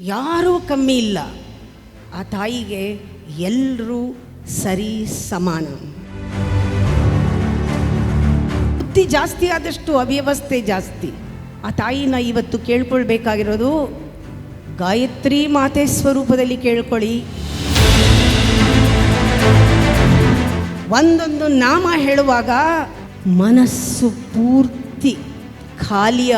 ಯಾರೂ ಕಮ್ಮಿ ಇಲ್ಲ. ಆ ತಾಯಿಗೆ ಎಲ್ಲರೂ ಸರಿ ಸಮಾನ. ಬುದ್ಧಿ ಜಾಸ್ತಿ ಆದಷ್ಟು ಅವ್ಯವಸ್ಥೆ ಜಾಸ್ತಿ. ಆ ತಾಯಿನ ಇವತ್ತು ಕೇಳ್ಕೊಳ್ಬೇಕಾಗಿರೋದು ಗಾಯತ್ರಿ ಮಾತೆ ಸ್ವರೂಪದಲ್ಲಿ ಕೇಳ್ಕೊಳ್ಳಿ. ಒಂದೊಂದು ನಾಮ ಹೇಳುವಾಗ ಮನಸ್ಸು ಪೂರ್ತಿ ಖಾಲಿ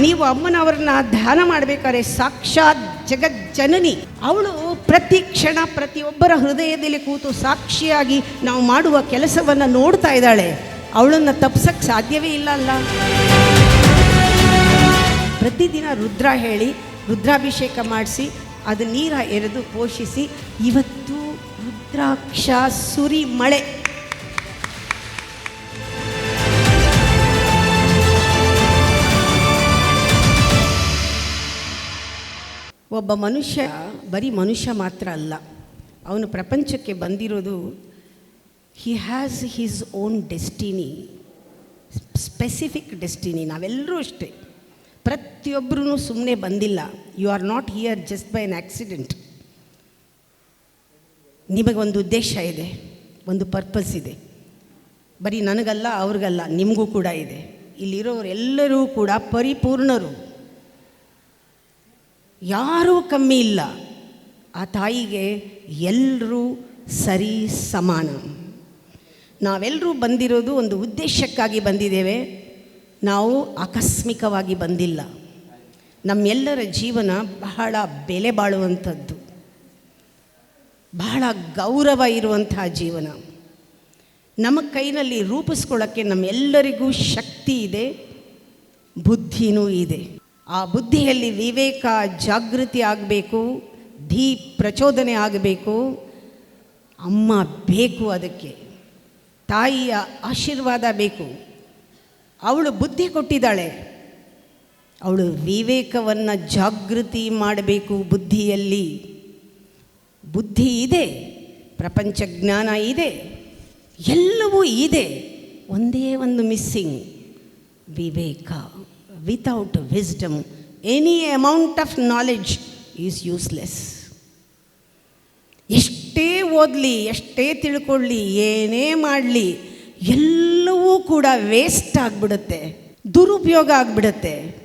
ನೀವು ಅಮ್ಮನವ್ರನ್ನ ಧ್ಯಾನ ಮಾಡಬೇಕಾದ್ರೆ ಸಾಕ್ಷಾತ್ ಜಗಜ್ಜನನಿ. ಅವಳು ಪ್ರತಿ ಕ್ಷಣ ಪ್ರತಿಯೊಬ್ಬರ ಹೃದಯದಲ್ಲಿ ಕೂತು ಸಾಕ್ಷಿಯಾಗಿ ನಾವು ಮಾಡುವ ಕೆಲಸವನ್ನು ನೋಡ್ತಾ ಇದ್ದಾಳೆ. ಅವಳನ್ನು ತಪ್ಸಕ್ಕೆ ಸಾಧ್ಯವೇ ಇಲ್ಲ ಅಲ್ಲ. ಪ್ರತಿದಿನ ರುದ್ರ ಹೇಳಿ, ರುದ್ರಾಭಿಷೇಕ ಮಾಡಿಸಿ, ಅದು ನೀರ ಎರೆದು ಪೋಷಿಸಿ, ಇವತ್ತು ರುದ್ರಾಕ್ಷ ಸುರಿ ಮಳೆ. ಒಬ್ಬ ಮನುಷ್ಯ ಬರೀ ಮನುಷ್ಯ ಮಾತ್ರ ಅಲ್ಲ. ಅವನು ಪ್ರಪಂಚಕ್ಕೆ ಬಂದಿರೋದು he has his own destiny specific destiny ನಾವೆಲ್ಲರೂ ಅಷ್ಟೇ. ಪ್ರತಿಯೊಬ್ಬರೂ ಸುಮ್ಮನೆ ಬಂದಿಲ್ಲ. You are not here just by an ನಿಮಗೆ ಒಂದು ಉದ್ದೇಶ ಇದೆ, ಒಂದು ಪರ್ಪಸ್ ಇದೆ. ಬರೀ ನನಗಲ್ಲ, ಅವ್ರಿಗಲ್ಲ, ನಿಮಗೂ ಕೂಡ ಇದೆ. ಇಲ್ಲಿರೋರೆಲ್ಲರೂ ಕೂಡ ಪರಿಪೂರ್ಣರು. ಯಾರೂ ಕಮ್ಮಿ ಇಲ್ಲ. ಆ ತಾಯಿಗೆ ಎಲ್ಲರೂ ಸರಿ ಸಮಾನ. ನಾವೆಲ್ಲರೂ ಬಂದಿರೋದು ಒಂದು ಉದ್ದೇಶಕ್ಕಾಗಿ ಬಂದಿದ್ದೇವೆ. ನಾವು ಆಕಸ್ಮಿಕವಾಗಿ ಬಂದಿಲ್ಲ. ನಮ್ಮೆಲ್ಲರ ಜೀವನ ಬಹಳ ಬೆಲೆ ಬಾಳುವಂಥದ್ದು. ಬಹಳ ಗೌರವ ಇರುವಂತಹ ಜೀವನ. ನಮ್ಮ ಕೈನಲ್ಲಿ ರೂಪಿಸ್ಕೊಳ್ಳೋಕ್ಕೆ ನಮ್ಮೆಲ್ಲರಿಗೂ ಶಕ್ತಿ ಇದೆ, ಬುದ್ಧಿನೂ ಇದೆ. ಆ ಬುದ್ಧಿಯಲ್ಲಿ ವಿವೇಕ ಜಾಗೃತಿ ಆಗಬೇಕು ಧೀ ಪ್ರಚೋದನೆ ಆಗಬೇಕು. ಅಮ್ಮ ಬೇಕು ಅದಕ್ಕೆ. ತಾಯಿಯ ಆಶೀರ್ವಾದ ಬೇಕು. ಅವಳು ಬುದ್ಧಿ ಕೊಟ್ಟಿದ್ದಾಳೆ. ಅವಳು ವಿವೇಕವನ್ನು ಜಾಗೃತಿ ಮಾಡಬೇಕು ಬುದ್ಧಿಯಲ್ಲಿ. ಬುದ್ಧಿ ಇದೆ, ಪ್ರಪಂಚ ಜ್ಞಾನ ಇದೆ, ಎಲ್ಲವೂ ಇದೆ. ಒಂದೇ ಒಂದು missing, Viveka. Without wisdom any amount of knowledge is useless ಎಷ್ಟೇ ಓದಲಿ, ಎಷ್ಟೇ ತಿಳ್ಕೊಳ್ಳಿ, ಏನೇ ಮಾಡಲಿ, ಎಲ್ಲವೂ ಕೂಡ ವೇಸ್ಟ್ ಆಗಿಬಿಡುತ್ತೆ, ದುರುಪಯೋಗ ಆಗಿಬಿಡುತ್ತೆ.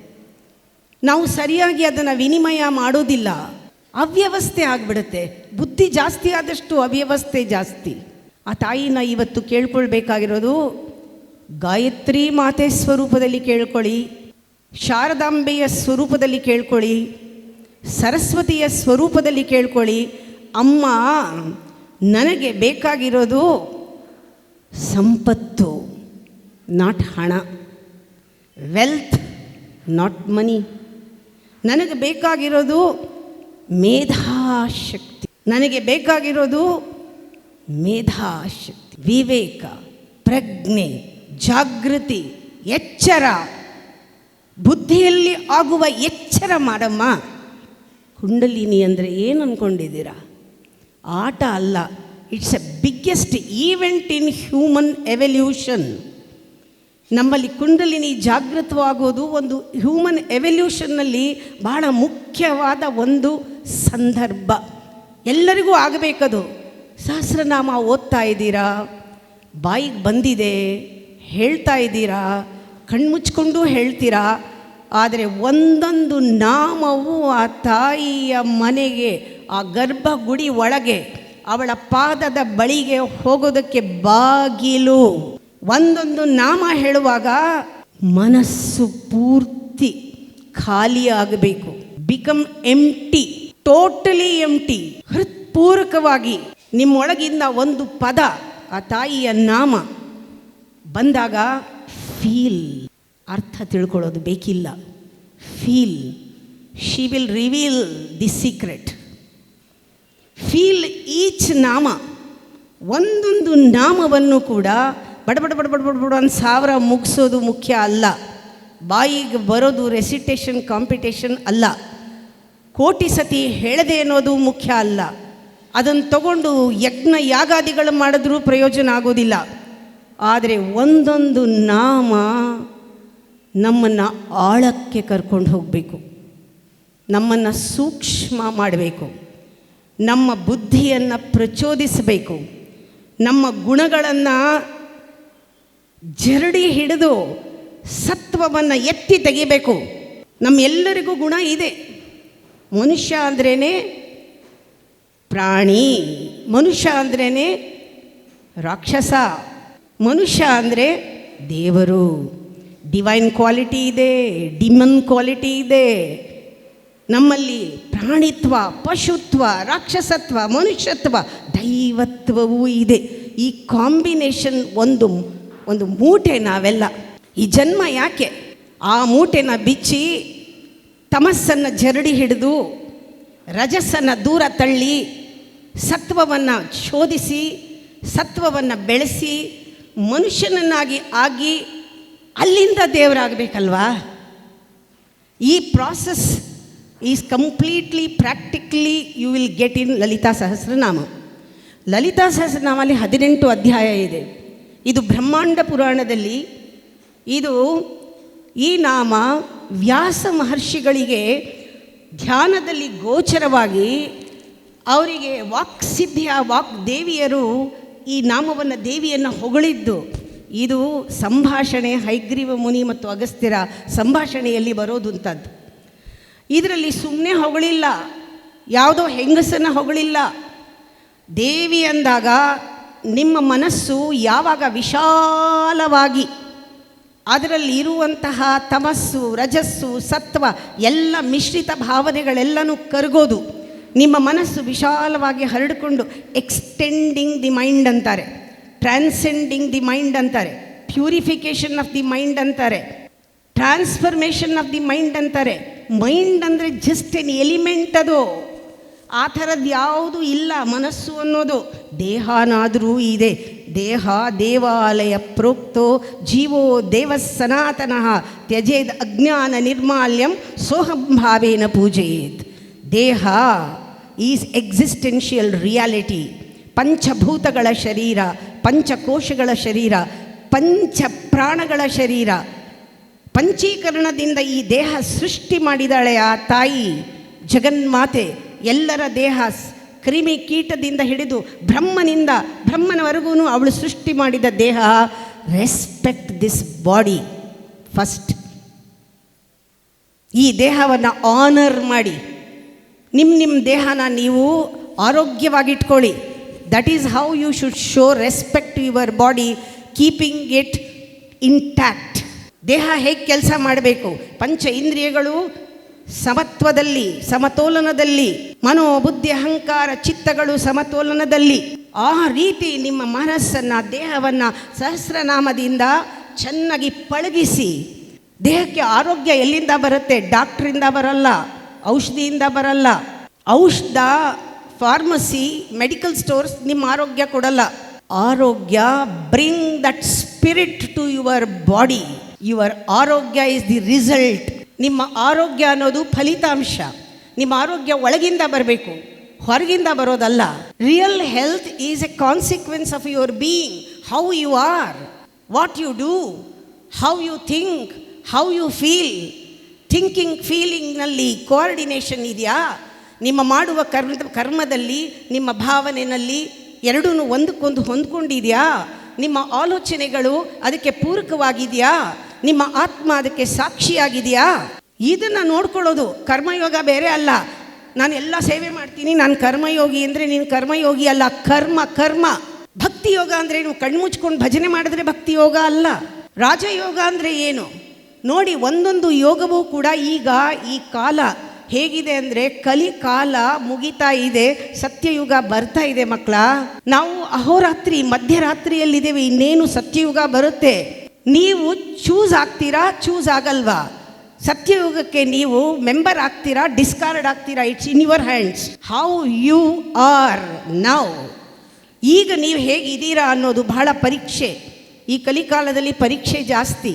ನಾವು ಸರಿಯಾಗಿ ಅದನ್ನು ವಿನಿಮಯ ಮಾಡೋದಿಲ್ಲ, ಅವ್ಯವಸ್ಥೆ ಆಗಿಬಿಡುತ್ತೆ. ಬುದ್ಧಿ ಜಾಸ್ತಿ ಆದಷ್ಟು ಅವ್ಯವಸ್ಥೆ ಜಾಸ್ತಿ. ಆ ತಾಯಿನ ಇವತ್ತು ಕೇಳ್ಕೊಳ್ಬೇಕಾಗಿರೋದು, ಗಾಯತ್ರಿ ಮಾತೆ ಸ್ವರೂಪದಲ್ಲಿ ಕೇಳ್ಕೊಳ್ಳಿ. ಶಾರದಾಂಬೆಯ ಸ್ವರೂಪದಲ್ಲಿ ಕೇಳ್ಕೊಳ್ಳಿ, ಸರಸ್ವತಿಯ ಸ್ವರೂಪದಲ್ಲಿ ಕೇಳ್ಕೊಳ್ಳಿ, ಅಮ್ಮ, ನನಗೆ ಬೇಕಾಗಿರೋದು ಸಂಪತ್ತು ನಾಟ್ ಹಣ. ವೆಲ್ತ್ ನಾಟ್ ಮನಿ ನನಗೆ ಬೇಕಾಗಿರೋದು ಮೇಧಾಶಕ್ತಿ. ನನಗೆ ಬೇಕಾಗಿರೋದು ಮೇಧಾಶಕ್ತಿ. ವಿವೇಕ, ಪ್ರಜ್ಞೆ, ಜಾಗೃತಿ, ಎಚ್ಚರ. ಬುದ್ಧಿಯಲ್ಲಿ ಆಗುವ ಎಚ್ಚರ ಮಾಡಮ್ಮ. ಕುಂಡಲಿನಿ ಅಂದರೆ ಏನು ಅಂದ್ಕೊಂಡಿದ್ದೀರಾ ಆಟ ಅಲ್ಲ, it's a biggest event in human evolution. ನಮ್ಮಲ್ಲಿ ಕುಂಡಲಿನಿ ಜಾಗೃತವಾಗೋದು ಒಂದು ಹ್ಯೂಮನ್ ಎವಲ್ಯೂಷನ್ನಲ್ಲಿ ಬಹಳ ಮುಖ್ಯವಾದ ಒಂದು ಸಂದರ್ಭ. ಎಲ್ಲರಿಗೂ ಆಗಬೇಕದು. ಸಹಸ್ರನಾಮ ಓದ್ತಾ ಇದ್ದೀರಾ? ಬಾಯಿಗೆ ಬಂದಿದೆ, ಹೇಳ್ತಾ ಇದ್ದೀರಾ? ಕಣ್ಮುಚ್ಕೊಂಡು ಹೇಳ್ತೀರಾ? ಆದರೆ ಒಂದೊಂದು ನಾಮವು ಆ ತಾಯಿಯ ಮನೆಗೆ, ಆ ಗರ್ಭಗುಡಿ ಒಳಗೆ, ಅವಳ ಪಾದದ ಬಳಿಗೆ ಹೋಗೋದಕ್ಕೆ ಬಾಗಿಲು. ಒಂದೊಂದು ನಾಮ ಹೇಳುವಾಗ ಮನಸ್ಸು ಪೂರ್ತಿ ಖಾಲಿ ಆಗಬೇಕು. ಬಿಕಮ್ ಎಂಟಿ ಟೋಟಲಿ ಎಂಟಿ ಹೃತ್ಪೂರ್ವಕವಾಗಿ ನಿಮ್ಮೊಳಗಿಂದ ಒಂದು ಪದ ಆ ತಾಯಿಯ ನಾಮ ಬಂದಾಗ ಫೀಲ್ ಅರ್ಥ ತಿಳ್ಕೊಳ್ಳೋದು ಬೇಕಿಲ್ಲ. Feel she will reveal the secret feel each ನಾಮ ಒಂದೊಂದು ನಾಮವನ್ನು ಕೂಡ ಬಡಬಡ ಬಡಬಡ ಬಡಬಡ ಒಂದು ಸಾವಿರ ಮುಗಿಸೋದು ಮುಖ್ಯ ಅಲ್ಲ. ಬಾಯಿಗೆ ಬರೋದು ರೆಸಿಟೇಷನ್ ಕಾಂಪಿಟೇಷನ್ ಅಲ್ಲ. ಕೋಟಿ ಸತಿ ಹೇಳದೆ ಅನ್ನೋದು ಮುಖ್ಯ ಅಲ್ಲ. ಅದನ್ನು ತಗೊಂಡು ಯಜ್ಞ ಯಾಗಾದಿಗಳು ಮಾಡಿದ್ರೂ ಪ್ರಯೋಜನ ಆಗೋದಿಲ್ಲ. ಆದರೆ ಒಂದೊಂದು ನಾಮ ನಮ್ಮನ್ನು ಆಳಕ್ಕೆ ಕರ್ಕೊಂಡು ಹೋಗಬೇಕು. ನಮ್ಮನ್ನು ಸೂಕ್ಷ್ಮ ಮಾಡಬೇಕು. ನಮ್ಮ ಬುದ್ಧಿಯನ್ನು ಪ್ರಚೋದಿಸಬೇಕು. ನಮ್ಮ ಗುಣಗಳನ್ನು ಜರಡಿ ಹಿಡಿದು ಸತ್ವವನ್ನು ಎತ್ತಿ ತೆಗಿಬೇಕು. ನಮ್ಮೆಲ್ಲರಿಗೂ ಗುಣ ಇದೆ. ಮನುಷ್ಯ ಅಂದ್ರೇ ಪ್ರಾಣಿ, ಮನುಷ್ಯ ಅಂದ್ರೇ ರಾಕ್ಷಸ, ಮನುಷ್ಯ ಅಂದರೆ ದೇವರು. ಡಿವೈನ್ ಕ್ವಾಲಿಟಿ ಇದೆ ಡಿಮನ್ ಕ್ವಾಲಿಟಿ ಇದೆ. ನಮ್ಮಲ್ಲಿ ಪ್ರಾಣಿತ್ವ, ಪಶುತ್ವ, ರಾಕ್ಷಸತ್ವ, ಮನುಷ್ಯತ್ವ, ದೈವತ್ವವೂ ಇದೆ. ಈ ಕಾಂಬಿನೇಷನ್ ಒಂದು ಒಂದು ಮೂಟೆ ನಾವೆಲ್ಲ. ಈ ಜನ್ಮ ಯಾಕೆ? ಆ ಮೂಟೆನ ಬಿಚ್ಚಿ ತಮಸ್ಸನ್ನು ಜರಡಿ ಹಿಡಿದು ರಜಸ್ಸನ್ನು ದೂರ ತಳ್ಳಿ ಸತ್ವವನ್ನು ಶೋಧಿಸಿ, ಸತ್ವವನ್ನು ಬೆಳೆಸಿ, ಮನುಷ್ಯನನ್ನಾಗಿ ಆಗಿ ಅಲ್ಲಿಂದ ದೇವರಾಗಬೇಕಲ್ವಾ? ಈ process is completely practically you will get in Lalitha Sahasranama Lalitha ಸಹಸ್ರನಾಮಲ್ಲಿ ಹದಿನೆಂಟು ಅಧ್ಯಾಯ ಇದೆ. ಇದು ಬ್ರಹ್ಮಾಂಡ ಪುರಾಣದಲ್ಲಿ ಇದು ಈ ನಾಮ ವ್ಯಾಸ ಮಹರ್ಷಿಗಳಿಗೆ ಧ್ಯಾನದಲ್ಲಿ ಗೋಚರವಾಗಿ ಅವರಿಗೆ ವಾಕ್ಸಿದ್ಧಿಯ ವಾಕ್ ದೇವಿಯರು ಈ ನಾಮವನ್ನು ದೇವಿಯನ್ನು ಹೊಗಳಿದ್ದು. ಇದು ಸಂಭಾಷಣೆ ಹೈಗ್ರೀವ ಮುನಿ ಮತ್ತು ಅಗಸ್ತ್ಯರ ಸಂಭಾಷಣೆಯಲ್ಲಿ ಬರೋದು ಅಂಥದ್ದು ಇದರಲ್ಲಿ ಸುಮ್ಮನೆ ಹೊಗಳಿಲ್ಲ, ಯಾವುದೋ ಹೆಂಗಸನ್ನು ಹೊಗಳಿಲ್ಲ. ದೇವಿ ಅಂದಾಗ ನಿಮ್ಮ ಮನಸ್ಸು ಯಾವಾಗ ವಿಶಾಲವಾಗಿ ಅದರಲ್ಲಿ ಇರುವಂತಹ ತಮಸ್ಸು, ರಜಸ್ಸು, ಸತ್ವ ಎಲ್ಲ ಮಿಶ್ರಿತ ಭಾವನೆಗಳೆಲ್ಲನೂ ಕರಗೋದು, ನಿಮ್ಮ ಮನಸ್ಸು ವಿಶಾಲವಾಗಿ ಹರಡಿಕೊಂಡು ಎಕ್ಸ್ಟೆಂಡಿಂಗ್ ದಿ ಮೈಂಡ್ ಅಂತಾರೆ. ಟ್ರಾನ್ಸೆಂಡಿಂಗ್ ದಿ ಮೈಂಡ್ ಅಂತಾರೆ. ಪ್ಯೂರಿಫಿಕೇಷನ್ ಆಫ್ ದಿ ಮೈಂಡ್ ಅಂತಾರೆ. ಟ್ರಾನ್ಸ್ಫರ್ಮೇಷನ್ ಆಫ್ ದಿ ಮೈಂಡ್ ಅಂತಾರೆ. ಮೈಂಡ್ ಅಂದರೆ ಜಸ್ಟ್ ಎನ್ ಎಲಿಮೆಂಟ್ ಅದು. ಆ ಥರದ್ದು ಯಾವುದು ಇಲ್ಲ ಮನಸ್ಸು ಅನ್ನೋದು. ದೇಹನಾದರೂ ಇದೆ. ದೇಹ ದೇವಾಲಯ ಪ್ರೋಕ್ತೋ ಜೀವೋ ದೇವ ಸನಾತನಃ ತ್ಯಜೇದ್ ಅಜ್ಞಾನ ನಿರ್ಮಾಲ್ಯಂ ಸೋಹಂಭಾವೇನ ಪೂಜೆಯೇತ್. ದೇಹ ಈಸ್ ಎಕ್ಸಿಸ್ಟೆನ್ಷಿಯಲ್ ರಿಯಾಲಿಟಿ ಪಂಚಭೂತಗಳ ಶರೀರ, ಪಂಚಕೋಶಗಳ ಶರೀರ ಪಂಚ ಪ್ರಾಣಗಳ ಶರೀರ. ಪಂಚೀಕರಣದಿಂದ ಈ ದೇಹ ಸೃಷ್ಟಿ ಮಾಡಿದಾಳೆ ಆ ತಾಯಿ ಜಗನ್ಮಾತೆ. ಎಲ್ಲರ ದೇಹ ಕ್ರಿಮಿ ಕೀಟದಿಂದ ಹಿಡಿದು ಬ್ರಹ್ಮನಿಂದ ಬ್ರಹ್ಮನವರೆಗೂ ಅವಳು ಸೃಷ್ಟಿ ಮಾಡಿದ ದೇಹ. Respect this body first. ಈ ದೇಹವನ್ನು ಆನರ್ ಮಾಡಿ. ನಿಮ್ಮ ನಿಮ್ಮ ದೇಹನ ನೀವು ಆರೋಗ್ಯವಾಗಿಟ್ಕೊಳ್ಳಿ. That is how you should show respect your body keeping it intact ದೇಹ ಹೇಗೆ ಕೆಲಸ ಮಾಡಬೇಕು? ಪಂಚ ಇಂದ್ರಿಯಗಳು ಸಮತ್ವದಲ್ಲಿ, ಸಮತೋಲನದಲ್ಲಿ ಮನೋ ಬುದ್ಧಿ ಅಹಂಕಾರ, ಚಿತ್ತಗಳು ಸಮತೋಲನದಲ್ಲಿ. ಆ ರೀತಿ ನಿಮ್ಮ ಮನಸ್ಸನ್ನು, ದೇಹವನ್ನು ಸಹಸ್ರನಾಮದಿಂದ ಚೆನ್ನಾಗಿ ಪಳಗಿಸಿ. ದೇಹಕ್ಕೆ ಆರೋಗ್ಯ ಎಲ್ಲಿಂದ ಬರುತ್ತೆ? ಡಾಕ್ಟ್ರಿಂದ ಬರಲ್ಲ, ಔಷಧಿಯಿಂದ ಬರಲ್ಲ. ಔಷಧ ಫಾರ್ಮಸಿ ಮೆಡಿಕಲ್ ಸ್ಟೋರ್ಸ್ ನಿಮ್ಮ ಆರೋಗ್ಯ ಕೊಡಲ್ಲ. ಆರೋಗ್ಯ bring that spirit to your body your ಆರೋಗ್ಯ ಇಸ್ ದಿ ರಿಸಲ್ಟ್ ನಿಮ್ಮ ಆರೋಗ್ಯ ಅನ್ನೋದು ಫಲಿತಾಂಶ. ನಿಮ್ಮ ಆರೋಗ್ಯ ಒಳಗಿಂದ ಬರಬೇಕು. ಹೊರಗಿಂದ ಬರೋದಲ್ಲ. Real health is a consequence of your being how you are what you do how you think how you feel thinking ಫೀಲಿಂಗ್ನಲ್ಲಿ coordination ಇದೆಯಾ? ನಿಮ್ಮ ಮಾಡುವ ಕರ್ಮ, ಕರ್ಮದಲ್ಲಿ, ನಿಮ್ಮ ಭಾವನೆಯಲ್ಲಿ ಎರಡೂ ಒಂದಕ್ಕೊಂದು ಹೊಂದ್ಕೊಂಡಿದೆಯಾ? ನಿಮ್ಮ ಆಲೋಚನೆಗಳು ಅದಕ್ಕೆ ಪೂರಕವಾಗಿದೆಯಾ? ನಿಮ್ಮ ಆತ್ಮ ಅದಕ್ಕೆ ಸಾಕ್ಷಿಯಾಗಿದೆಯಾ? ಇದನ್ನು ನೋಡ್ಕೊಳ್ಳೋದು ಕರ್ಮಯೋಗ ಬೇರೆ ಅಲ್ಲ. ನಾನು ಎಲ್ಲ ಸೇವೆ ಮಾಡ್ತೀನಿ, ನಾನು ಕರ್ಮಯೋಗಿ ಅಂದರೆ ನೀನು ಕರ್ಮಯೋಗಿ ಅಲ್ಲ. ಕರ್ಮ ಕರ್ಮ. ಭಕ್ತಿ ಯೋಗ ಅಂದರೆ ನೀವು ಕಣ್ಮುಚ್ಕೊಂಡು ಭಜನೆ ಮಾಡಿದ್ರೆ ಭಕ್ತಿ ಯೋಗ ಅಲ್ಲ. ರಾಜಯೋಗ ಅಂದರೆ ಏನು? ನೋಡಿ, ಒಂದೊಂದು ಯೋಗವೂ ಕೂಡ ಈಗ ಈ ಕಾಲ ಹೇಗಿದೆ ಅಂದರೆ ಕಲಿ ಕಾಲ ಮುಗಿತಾ ಇದೆ, ಸತ್ಯಯುಗ ಬರ್ತಾ ಇದೆ ಮಕ್ಕಳ. ನಾವು ಅಹೋರಾತ್ರಿ, ಮಧ್ಯರಾತ್ರಿಯಲ್ಲಿದ್ದೇವೆ, ಇನ್ನೇನು ಸತ್ಯಯುಗ ಬರುತ್ತೆ? ನೀವು ಚೂಸ್ ಆಗ್ತೀರಾ ಚೂಸ್ ಆಗಲ್ವಾ? ಸತ್ಯಯುಗಕ್ಕೆ ನೀವು ಮೆಂಬರ್ ಆಗ್ತೀರಾ ಡಿಸ್ಕಾರ್ಡ್ ಆಗ್ತೀರಾ it's in your hands how you are now ಈಗ ನೀವು ಹೇಗಿದ್ದೀರಾ ಅನ್ನೋದು ಬಹಳ ಪರೀಕ್ಷೆ. ಈ ಕಲಿಕಾಲದಲ್ಲಿ ಪರೀಕ್ಷೆ ಜಾಸ್ತಿ.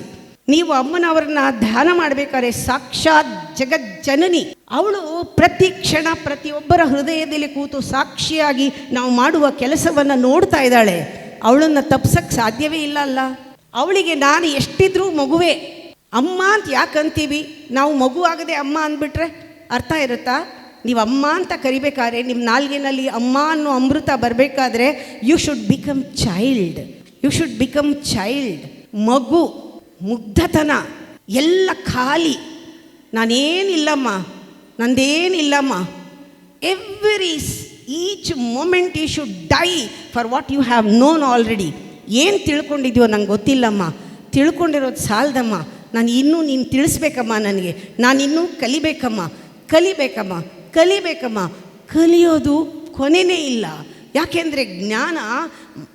ನೀವು ಅಮ್ಮನವರನ್ನ ಧ್ಯಾನ ಮಾಡಬೇಕಾದ್ರೆ ಸಾಕ್ಷಾತ್ ಜಗಜ್ಜನನಿ. ಅವಳು ಪ್ರತಿ ಕ್ಷಣ ಪ್ರತಿಯೊಬ್ಬರ ಹೃದಯದಲ್ಲಿ ಕೂತು ಸಾಕ್ಷಿಯಾಗಿ ನಾವು ಮಾಡುವ ಕೆಲಸವನ್ನು ನೋಡ್ತಾ ಇದ್ದಾಳೆ. ಅವಳನ್ನು ತಪ್ಸಕ್ಕೆ ಸಾಧ್ಯವೇ ಇಲ್ಲ ಅಲ್ಲ. ಅವಳಿಗೆ ನಾನು ಎಷ್ಟಿದ್ರೂ ಮಗುವೆ. ಅಮ್ಮ ಅಂತ ಯಾಕೆ ಅಂತೀವಿ? ನಾವು ಮಗು ಆಗದೆ ಅಮ್ಮ ಅಂದ್ಬಿಟ್ರೆ ಅರ್ಥ ಇರುತ್ತಾ? ನೀವು ಅಮ್ಮ ಅಂತ ಕರಿಬೇಕಾದ್ರೆ ನಿಮ್ಮ ನಾಲ್ಗಿನಲ್ಲಿ ಅಮ್ಮ ಅನ್ನೋ ಅಮೃತ ಬರಬೇಕಾದ್ರೆ you should become child you should become child ಮಗು, ಮುಗ್ಧತನ, ಎಲ್ಲ ಖಾಲಿ. ನಾನೇನಿಲ್ಲಮ್ಮ, ನಂದೇನಿಲ್ಲಮ್ಮ. Every each moment you should die for what you have known already ಏನು ತಿಳ್ಕೊಂಡಿದ್ಯೋ ನಂಗೆ ಗೊತ್ತಿಲ್ಲಮ್ಮ. ತಿಳ್ಕೊಂಡಿರೋದು ಸಾಲದಮ್ಮ. ನಾನು ಇನ್ನೂ ನೀನು ತಿಳಿಸ್ಬೇಕಮ್ಮ ನನಗೆ. ನಾನು ಇನ್ನೂ ಕಲಿಬೇಕಮ್ಮ. ಕಲಿಬೇಕಮ್ಮ. ಕಲಿಬೇಕಮ್ಮ. ಕಲಿಯೋದು ಕೊನೆಯೇ ಇಲ್ಲ. ಯಾಕೆಂದರೆ ಜ್ಞಾನ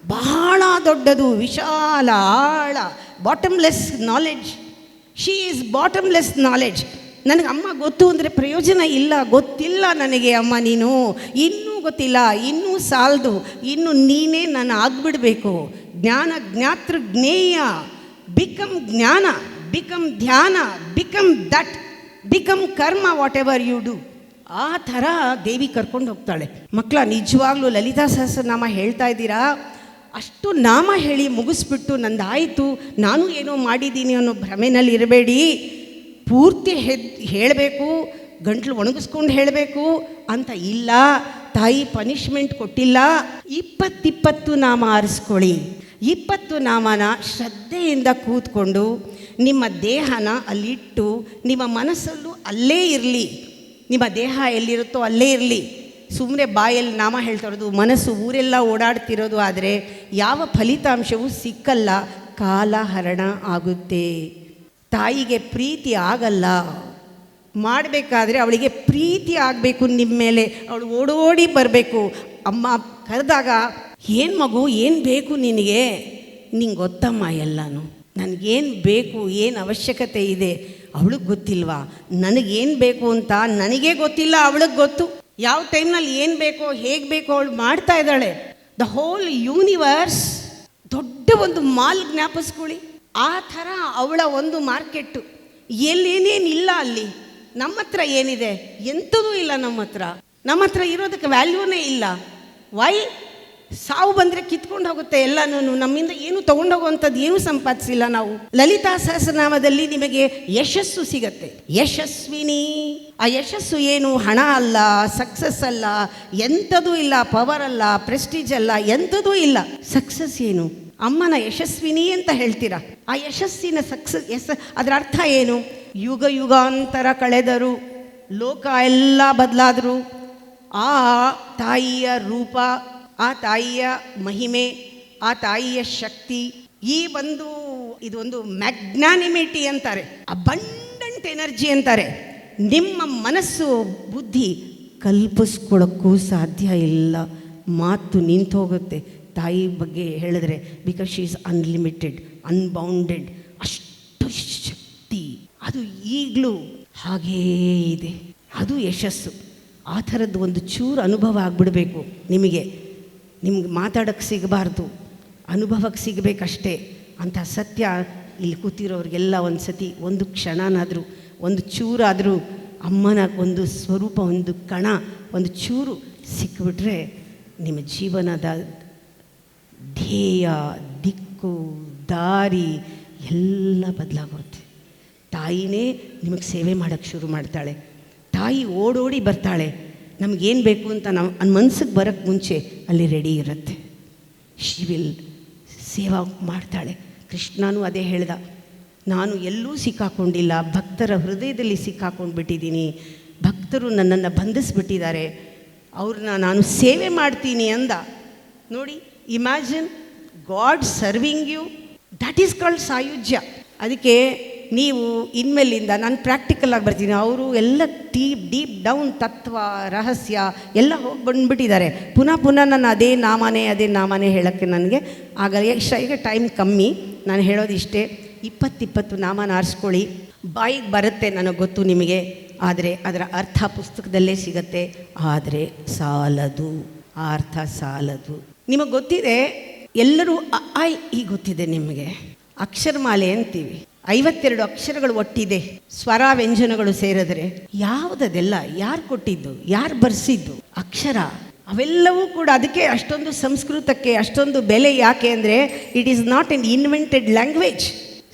ಬಹಳ ದೊಡ್ಡದು, ವಿಶಾಲ ಆಳ. Bottomless knowledge she is bottomless knowledge ನನಗೆ ಅಮ್ಮ ಗೊತ್ತು ಅಂದರೆ ಪ್ರಯೋಜನ ಇಲ್ಲ, ಗೊತ್ತಿಲ್ಲ ನನಗೆ ಅಮ್ಮ ನೀನು. ಇನ್ನೂ ಗೊತ್ತಿಲ್ಲ, ಇನ್ನೂ ಸಾಲದು, ಇನ್ನು ನೀನೇ ನಾನು ಆಗ್ಬಿಡಬೇಕು. ಜ್ಞಾನ ಜ್ಞಾತೃ ಜ್ಞೇಯ ಬಿಕಮ್ ಜ್ಞಾನ ಬಿಕಮ್ ಧ್ಯಾನ ಬಿಕಮ್ ದಟ್ ಬಿಕಮ್ ಕರ್ಮ ವಾಟ್ ಎವರ್ ಯು ಡು ಆ ಥರ ದೇವಿ ಕರ್ಕೊಂಡು ಹೋಗ್ತಾಳೆ. ಮಕ್ಕಳ ನಿಜವಾಗ್ಲೂ ಲಲಿತಾ ಸಹಸ್ರನಾಮ ಹೇಳ್ತಾ ಇದ್ದೀರಾ? ಅಷ್ಟು ನಾಮ ಹೇಳಿ ಮುಗಿಸ್ಬಿಟ್ಟು ನಂದಾಯಿತು. ನಾನು ಏನೋ ಮಾಡಿದ್ದೀನಿ ಅನ್ನೋ ಭ್ರಮೆನಲ್ಲಿ ಇರಬೇಡಿ ಪೂರ್ತಿ ಹೆದ್, ಹೇಳಬೇಕು, ಗಂಟ್ಲು ಒಣಗಿಸ್ಕೊಂಡು ಹೇಳಬೇಕು ಅಂತ ಇಲ್ಲ. ತಾಯಿ ಪನಿಷ್ಮೆಂಟ್ ಕೊಟ್ಟಿಲ್ಲ. ಇಪ್ಪತ್ತಿಪ್ಪತ್ತು ನಾಮ ಆರಿಸ್ಕೊಳ್ಳಿ. ಇಪ್ಪತ್ತು ನಾಮನ ಶ್ರದ್ಧೆಯಿಂದ ಕೂತ್ಕೊಂಡು ನಿಮ್ಮ ದೇಹನ ಅಲ್ಲಿಟ್ಟು, ನಿಮ್ಮ ಮನಸ್ಸಲ್ಲೂ ಅಲ್ಲೇ ಇರಲಿ. ನಿಮ್ಮ ದೇಹ ಎಲ್ಲಿರುತ್ತೋ ಅಲ್ಲೇ ಇರಲಿ. ಸುಮ್ಮನೆ ಬಾಯಲ್ಲಿ ನಾಮ ಹೇಳ್ತಾ ಇರೋದು ಮನಸ್ಸು ಊರೆಲ್ಲ ಓಡಾಡ್ತಿರೋದು ಆದರೆ ಯಾವ ಫಲಿತಾಂಶವೂ ಸಿಕ್ಕಲ್ಲ. ಕಾಲಹರಣ ಆಗುತ್ತೆ. ತಾಯಿಗೆ ಪ್ರೀತಿ ಆಗಲ್ಲ. ಮಾಡಬೇಕಾದ್ರೆ ಅವಳಿಗೆ ಪ್ರೀತಿ ಆಗಬೇಕು ನಿಮ್ಮ ಮೇಲೆ. ಅವಳು ಓಡೋಡಿ ಬರಬೇಕು. ಅಮ್ಮ ಕರೆದಾಗ, ಏನು ಮಗು, ಏನು ಬೇಕು ನಿನಗೆ? ನಿಂಗೆ ಗೊತ್ತಮ್ಮ ಎಲ್ಲನೂ. ನನಗೇನು ಬೇಕು, ಏನು ಅವಶ್ಯಕತೆ ಇದೆ, ಅವಳಿಗೆ ಗೊತ್ತಿಲ್ವಾ? ನನಗೇನು ಬೇಕು ಅಂತ ನನಗೇ ಗೊತ್ತಿಲ್ಲ, ಅವಳಿಗೆ ಗೊತ್ತು. ಯಾವ ಟೈಮ್ನಲ್ಲಿ ಏನು ಬೇಕೋ, ಹೇಗೆ ಬೇಕೋ ಅವಳು ಮಾಡ್ತಾ ಇದ್ದಾಳೆ. The whole universe. ದೊಡ್ಡ ಒಂದು ಮಾಲ್ ಜ್ಞಾಪಿಸ್ಕೊಳ್ಳಿ. ಆ ಥರ ಅವಳ ಒಂದು ಮಾರ್ಕೆಟ್ಟು. ಎಲ್ಲೇನೇನಿಲ್ಲ ಅಲ್ಲಿ? ನಮ್ಮ ಹತ್ರ ಏನಿದೆ? ಎಂಥದೂ ಇಲ್ಲ ನಮ್ಮ ಹತ್ರ. ನಮ್ಮ ಹತ್ರ ಇರೋದಕ್ಕೆ ವ್ಯಾಲ್ಯೂನೇ ಇಲ್ಲ. ವೈ? ಸಾವು ಬಂದರೆ ಕಿತ್ಕೊಂಡು ಹೋಗುತ್ತೆ ಎಲ್ಲನೂ ನಮ್ಮಿಂದ ಏನು ತೊಗೊಂಡೋಗುವಂಥದ್ದು ಏನು ಸಂಪಾದಿಸಿಲ್ಲ ನಾವು. ಲಲಿತಾ ಸಹಸ್ರನಾಮದಲ್ಲಿ ನಿಮಗೆ ಯಶಸ್ಸು ಸಿಗತ್ತೆ. ಯಶಸ್ವಿನಿ. ಆ ಯಶಸ್ಸು ಏನು? ಹಣ ಅಲ್ಲ ಸಕ್ಸಸ್ ಅಲ್ಲ, ಎಂಥದೂ ಇಲ್ಲ ಪವರ್ ಅಲ್ಲ ಪ್ರೆಸ್ಟೀಜ್ ಅಲ್ಲ, ಎಂಥದೂ ಇಲ್ಲ. ಸಕ್ಸಸ್ ಏನು? ಅಮ್ಮನ ಯಶಸ್ವಿನಿ ಅಂತ ಹೇಳ್ತೀರಾ? ಆ ಯಶಸ್ಸಿನ ಸಕ್ಸಸ್ ಎಸ್ ಅದರ ಅರ್ಥ ಏನು? ಯುಗ ಯುಗಾಂತರ ಕಳೆದರು, ಲೋಕ ಎಲ್ಲ ಬದಲಾದರು, ಆ ತಾಯಿಯ ರೂಪ, ಆ ತಾಯಿಯ ಮಹಿಮೆ, ಆ ತಾಯಿಯ ಶಕ್ತಿ, ಈ ಒಂದು ಇದೊಂದು ಮ್ಯಾಗ್ನಾನಿಮಿಟಿ ಅಂತಾರೆ. ಅಬಂಡಂಟ್ ಎನರ್ಜಿ ಅಂತಾರೆ. ನಿಮ್ಮ ಮನಸ್ಸು, ಬುದ್ಧಿ ಕಲ್ಪಿಸ್ಕೊಳ್ಳೋಕ್ಕೂ ಸಾಧ್ಯ ಇಲ್ಲ. ಮಾತು ನಿಂತು ಹೋಗುತ್ತೆ ತಾಯಿ ಬಗ್ಗೆ ಹೇಳಿದ್ರೆ because she is unlimited unbounded ಅಷ್ಟು ಶಕ್ತಿ. ಅದು ಈಗಲೂ ಹಾಗೇ ಇದೆ. ಅದು ಯಶಸ್ಸು. ಆ ಥರದ್ದು ಒಂದು ಚೂರು ಅನುಭವ ಆಗಿಬಿಡಬೇಕು ನಿಮಗೆ. ನಿಮ್ಗೆ ಮಾತಾಡೋಕ್ಕೆ ಸಿಗಬಾರ್ದು. ಅನುಭವಕ್ಕೆ ಸಿಗಬೇಕಷ್ಟೇ ಅಂತ ಸತ್ಯ ಇಲ್ಲಿ ಕೂತಿರೋರಿಗೆಲ್ಲ ಒಂದು ಸತಿ ಒಂದು ಕ್ಷಣನಾದರೂ, ಒಂದು ಚೂರಾದರೂ ಅಮ್ಮನ ಒಂದು ಸ್ವರೂಪ, ಒಂದು ಕಣ, ಒಂದು ಚೂರು ಸಿಕ್ಕಿಬಿಟ್ರೆ ನಿಮ್ಮ ಜೀವನದ ಧ್ಯೇಯ, ದಿಕ್ಕು, ದಾರಿ ಎಲ್ಲ ಬದಲಾಗುತ್ತೆ ತಾಯಿನೇ ನಿಮಗೆ ಸೇವೆ ಮಾಡೋಕ್ಕೆ ಶುರು ಮಾಡ್ತಾಳೆ. ತಾಯಿ ಓಡೋಡಿ ಬರ್ತಾಳೆ. ನಮಗೇನು ಬೇಕು ಅಂತ ನಮ್ಮ ನನ್ನ ಮನ್ಸಿಗೆ ಬರೋಕ್ಕೆ ಮುಂಚೆ ಅಲ್ಲಿ ರೆಡಿ ಇರುತ್ತೆ. ಶಿವಿಲ್ ಸೇವಾ ಮಾಡ್ತಾಳೆ. ಕೃಷ್ಣನೂ ಅದೇ ಹೇಳ್ದ. ನಾನು ಎಲ್ಲೂ ಸಿಕ್ಕಾಕೊಂಡಿಲ್ಲ. ಭಕ್ತರ ಹೃದಯದಲ್ಲಿ ಸಿಕ್ಕಾಕೊಂಡು ಬಿಟ್ಟಿದ್ದೀನಿ. ಭಕ್ತರು ನನ್ನನ್ನು ಬಂಧಿಸ್ಬಿಟ್ಟಿದ್ದಾರೆ. ಅವ್ರನ್ನ ನಾನು ಸೇವೆ ಮಾಡ್ತೀನಿ ಅಂದ. ನೋಡಿ imagine God serving you that is called ಸಾಯುಜ್ಯ ಅದಕ್ಕೆ ನೀವು ಇನ್ಮೇಲಿಂದ ನಾನು ಪ್ರಾಕ್ಟಿಕಲ್ ಆಗಿ ಬರ್ತೀನಿ. ಅವರು ಎಲ್ಲ ಡೀಪ್ ಡೀಪ್ ಡೌನ್ ತತ್ವ, ರಹಸ್ಯ ಎಲ್ಲ ಹೋಗಿ ಬಂದುಬಿಟ್ಟಿದ್ದಾರೆ. ಪುನಃ ಪುನಃ ನಾನು ಅದೇ ನಾಮನೇ ಅದೇ ನಾಮನೇ ಹೇಳೋಕ್ಕೆ ನನಗೆ ಆಗ ಎಷ್ಟು ಈಗ ಟೈಮ್ ಕಮ್ಮಿ. ನಾನು ಹೇಳೋದು ಇಷ್ಟೇ ಇಪ್ಪತ್ತಿಪ್ಪತ್ತು ನಾಮನ ಆರಿಸ್ಕೊಳ್ಳಿ. ಬಾಯಿಗೆ ಬರುತ್ತೆ ನನಗೆ ಗೊತ್ತು ನಿಮಗೆ. ಆದರೆ ಅದರ ಅರ್ಥ ಪುಸ್ತಕದಲ್ಲೇ ಸಿಗತ್ತೆ. ಆದರೆ ಸಾಲದು ಅರ್ಥ ಸಾಲದು. ನಿಮಗೆ ಗೊತ್ತಿದೆ? ಎಲ್ಲರೂ ಐ ಈ ಗೊತ್ತಿದೆ ನಿಮಗೆ. ಅಕ್ಷರಮಾಲೆ ಅಂತೀವಿ. ಐವತ್ತೆರಡು ಅಕ್ಷರಗಳು ಒಟ್ಟಿದೆ. ಸ್ವರ ವ್ಯಂಜನಗಳು ಸೇರಿದ್ರೆ ಯಾವುದದೆಲ್ಲ, ಯಾರು ಕೊಟ್ಟಿದ್ದು, ಯಾರು ಬರ್ಸಿದ್ದು, ಅಕ್ಷರ, ಅವೆಲ್ಲವೂ ಕೂಡ ಅದಕ್ಕೆ ಅಷ್ಟೊಂದು ಸಂಸ್ಕೃತಕ್ಕೆ ಅಷ್ಟೊಂದು ಬೆಲೆ ಯಾಕೆ ಅಂದರೆ it is not an invented language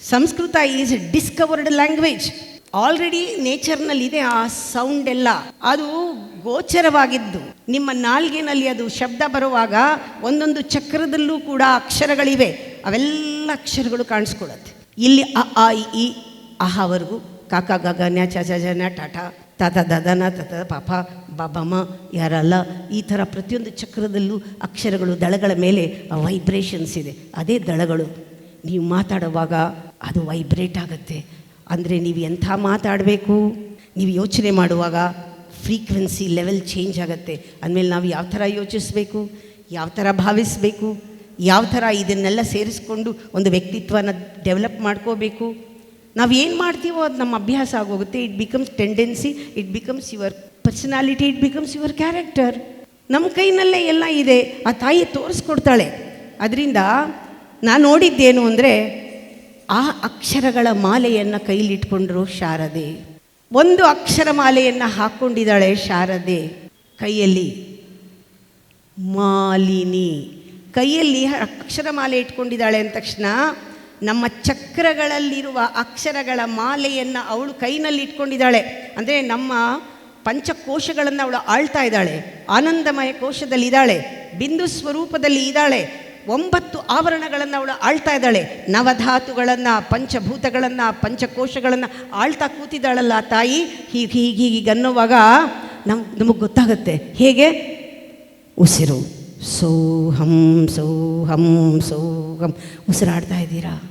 Sanskrit is discovered language already ನೇಚರ್ನಲ್ಲಿದೆ ಆ ಸೌಂಡ್ ಎಲ್ಲ. ಅದು ಗೋಚರವಾಗಿದ್ದು. ನಿಮ್ಮ ನಾಲ್ಗೆನಲ್ಲಿ ಅದು ಶಬ್ದ ಬರುವಾಗ ಒಂದೊಂದು ಚಕ್ರದಲ್ಲೂ ಕೂಡ ಅಕ್ಷರಗಳಿವೆ. ಅವೆಲ್ಲ ಅಕ್ಷರಗಳು ಕಾಣಿಸ್ಕೊಳ್ಳುತ್ತೆ. ಇಲ್ಲಿ ಅ ಆ ಇ, ಅಹವರೆಗೂ ಕಾಕ ಗಗ ನ್ಯಾ ಚ ಚ ಜ ನ ಟಾಟ ತಾತ ದದನ ತತ ಪಾಪ ಬಾಬಮ್ಮ ಯಾರಲ್ಲ ಈ ಥರ ಪ್ರತಿಯೊಂದು ಚಕ್ರದಲ್ಲೂ ಅಕ್ಷರಗಳು ದಳಗಳ ಮೇಲೆ ವೈಬ್ರೇಷನ್ಸ್ ಇದೆ. ಅದೇ ದಳಗಳು. ನೀವು ಮಾತಾಡುವಾಗ ಅದು ವೈಬ್ರೇಟ್ ಆಗುತ್ತೆ. ಅಂದರೆ ನೀವು ಎಂಥ ಮಾತಾಡಬೇಕು? ನೀವು ಯೋಚನೆ ಮಾಡುವಾಗ ಫ್ರೀಕ್ವೆನ್ಸಿ ಲೆವೆಲ್ ಚೇಂಜ್ ಆಗುತ್ತೆ. ಅಂದಮೇಲೆ ನಾವು ಯಾವ ಥರ ಯೋಚಿಸಬೇಕು? ಯಾವ ಥರ ಭಾವಿಸಬೇಕು? ಯಾವ ಥರ ಇದನ್ನೆಲ್ಲ ಸೇರಿಸ್ಕೊಂಡು ಒಂದು ವ್ಯಕ್ತಿತ್ವನ ಡೆವಲಪ್ ಮಾಡ್ಕೋಬೇಕು? ನಾವು ಏನು ಮಾಡ್ತೀವೋ ಅದು ನಮ್ಮ ಅಭ್ಯಾಸ ಆಗೋಗುತ್ತೆ. It becomes tendency it becomes your personality it becomes your character ನಮ್ಮ ಕೈನಲ್ಲೇ ಎಲ್ಲ ಇದೆ. ಆ ತಾಯಿ ತೋರಿಸ್ಕೊಡ್ತಾಳೆ. ಅದರಿಂದ ನಾನು ನೋಡಿದ್ದೇನು ಅಂದರೆ ಆ ಅಕ್ಷರಗಳ ಮಾಲೆಯನ್ನು ಕೈಲಿಟ್ಕೊಂಡ್ರು ಶಾರದೆ. ಒಂದು ಅಕ್ಷರ ಮಾಲೆಯನ್ನು ಹಾಕ್ಕೊಂಡಿದ್ದಾಳೆ ಶಾರದೆ. ಕೈಯಲ್ಲಿ ಮಾಲಿನಿ. ಕೈಯಲ್ಲಿ ಅಕ್ಷರ ಮಾಲೆ ಇಟ್ಕೊಂಡಿದ್ದಾಳೆ ಅಂದ ತಕ್ಷಣ ನಮ್ಮ ಚಕ್ರಗಳಲ್ಲಿರುವ ಅಕ್ಷರಗಳ ಮಾಲೆಯನ್ನು ಅವಳು ಕೈನಲ್ಲಿ ಇಟ್ಕೊಂಡಿದ್ದಾಳೆ. ಅಂದರೆ ನಮ್ಮ ಪಂಚಕೋಶಗಳನ್ನು ಅವಳು ಆಳ್ತಾ ಇದ್ದಾಳೆ. ಆನಂದಮಯ ಕೋಶದಲ್ಲಿ ಇದ್ದಾಳೆ ಬಿಂದು ಸ್ವರೂಪದಲ್ಲಿ ಇದ್ದಾಳೆ. ಒಂಬತ್ತು ಆವರಣಗಳನ್ನು ಅವಳು ಆಳ್ತಾ ಇದ್ದಾಳೆ. ನವಧಾತುಗಳನ್ನು, ಪಂಚಭೂತಗಳನ್ನು, ಪಂಚಕೋಶಗಳನ್ನು ಆಳ್ತಾ ಕೂತಿದ್ದಾಳಲ್ಲ ತಾಯಿ. ಹೀಗೆ ಹೀಗೆ ಹೀಗೆ ಅನ್ನುವಾಗ ನಮ್, ನಮಗೆ ಗೊತ್ತಾಗುತ್ತೆ. ಹೇಗೆ? ಉಸಿರು. ಸೋಹಂ ಸೋಹಂ ಸೋಹಂ. ಉಸಿರಾಡ್ತಾ ಇದ್ದೀರಾ?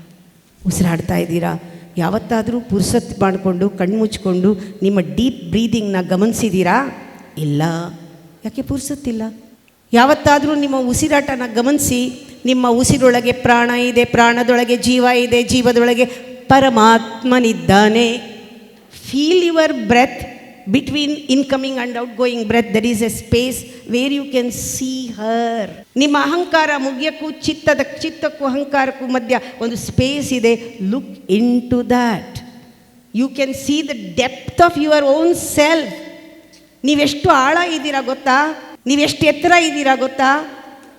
ಉಸಿರಾಡ್ತಾ ಇದ್ದೀರಾ? ಯಾವತ್ತಾದರೂ ಪುರ್ಸತ್ ಮಾಡಿಕೊಂಡು, ಕಣ್ಣು ಮುಚ್ಕೊಂಡು ನಿಮ್ಮ ಡೀಪ್ ಬ್ರೀದಿಂಗ್ನ ಗಮನಿಸಿದ್ದೀರಾ? ಇಲ್ಲ. ಯಾಕೆ ಪುರ್ಸತ್ತಿಲ್ಲ? ಯಾವತ್ತಾದರೂ ನಿಮ್ಮ ಉಸಿರಾಟನ ಗಮನಿಸಿ, ನಿಮ್ಮ ಉಸಿರೊಳಗೆ ಪ್ರಾಣ ಇದೆ, ಪ್ರಾಣದೊಳಗೆ ಜೀವ ಇದೆ, ಜೀವದೊಳಗೆ ಪರಮಾತ್ಮನಿದ್ದಾನೆ. Feel your breath between incoming and outgoing breath there is a space where you can see her ನಿಮ್ಮ ಅಹಂಕಾರ ಮುಗಿಯಕ್ಕೂ, ಚಿತ್ತದ, ಚಿತ್ತಕ್ಕೂ, ಅಹಂಕಾರಕ್ಕೂ ಮಧ್ಯ ಒಂದು ಸ್ಪೇಸ್ ಇದೆ. Look into that you can see the depth of your own self ನೀವೆಷ್ಟು ಆಳ ಇದ್ದೀರಾ ಗೊತ್ತಾ? ನೀವೆಷ್ಟು ಎತ್ತರ ಇದ್ದೀರಾ ಗೊತ್ತಾ?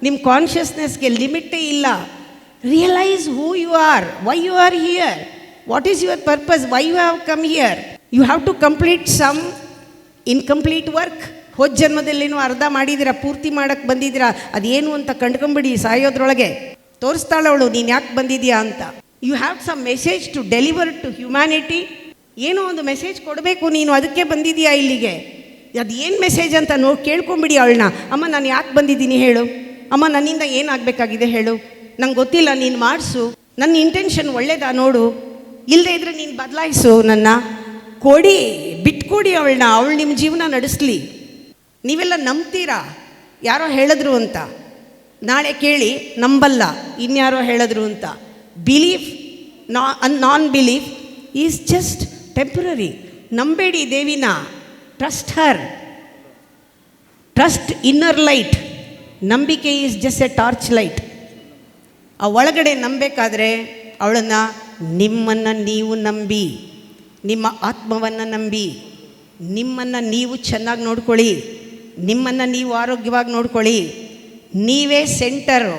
ನಿಮ್ಮ ಕಾನ್ಷಿಯಸ್ನೆಸ್ಗೆ ಲಿಮಿಟೇ ಇಲ್ಲ. Realise who you are why you are here what is your purpose why you have come here you have to complete some incomplete work ಹೋದ ಜನ್ಮದಲ್ಲೇನೋ ಅರ್ಧ ಮಾಡಿದ್ದೀರಾ, ಪೂರ್ತಿ ಮಾಡಕ್ಕೆ ಬಂದಿದ್ದೀರಾ, ಅದೇನು ಅಂತ ಕಂಡ್ಕೊಂಬಿಡಿ ಸಾಯೋದ್ರೊಳಗೆ. ತೋರಿಸ್ತಾಳವಳು, ನೀನು ಯಾಕೆ ಬಂದಿದ್ಯಾ ಅಂತ. You have some message to deliver to humanity ಏನೋ ಒಂದು ಮೆಸೇಜ್ ಕೊಡಬೇಕು ನೀನು, ಅದಕ್ಕೆ ಬಂದಿದೆಯಾ ಇಲ್ಲಿಗೆ? ಅದು ಏನು ಮೆಸೇಜ್ ಅಂತ ನೋಡಿ ಕೇಳ್ಕೊಂಬಿಡಿ ಅವಳನ್ನ. ಅಮ್ಮ, ನಾನು ಯಾಕೆ ಬಂದಿದ್ದೀನಿ ಹೇಳು? ಅಮ್ಮ, ನನ್ನಿಂದ ಏನಾಗಬೇಕಾಗಿದೆ ಹೇಳು? ನಂಗೆ ಗೊತ್ತಿಲ್ಲ, ನೀನು ಮಾಡಿಸು. ನನ್ನ ಇಂಟೆನ್ಷನ್ ಒಳ್ಳೇದಾ ನೋಡು. ಇಲ್ಲದೆ ಇದ್ರೆ ನೀನು ಬದಲಾಯಿಸು ನನ್ನ. ಕೊಡಿ, ಬಿಟ್ಕೊಡಿ ಅವಳನ್ನ. ಅವಳು ನಿಮ್ಮ ಜೀವನ ನಡೆಸಲಿ. ನೀವೆಲ್ಲ ನಂಬ್ತೀರಾ? ಯಾರೋ ಹೇಳಿದ್ರು ಅಂತ. ನಾಳೆ ಕೇಳಿ, ನಂಬಲ್ಲ. ಇನ್ಯಾರೋ ಹೇಳಿದ್ರು ಅಂತ. ಬಿಲೀಫ್ ನಾ non belief is just temporary ನಂಬೇಡಿ ದೇವಿನ. Trust her trust inner light ನಂಬಿಕೆ is just a torch light ಆ ಒಳಗಡೆ ನಂಬಬೇಕಾದ್ರೆ ಅವಳನ್ನು ನಿಮ್ಮನ್ನು ನೀವು ನಂಬಿ ನಿಮ್ಮ ಆತ್ಮವನ್ನು ನಂಬಿ ನಿಮ್ಮನ್ನು ನೀವು ಚೆನ್ನಾಗಿ ನೋಡ್ಕೊಳ್ಳಿ ನಿಮ್ಮನ್ನು ನೀವು ಆರೋಗ್ಯವಾಗಿ ನೋಡ್ಕೊಳ್ಳಿ ನೀವೇ ಸೆಂಟರು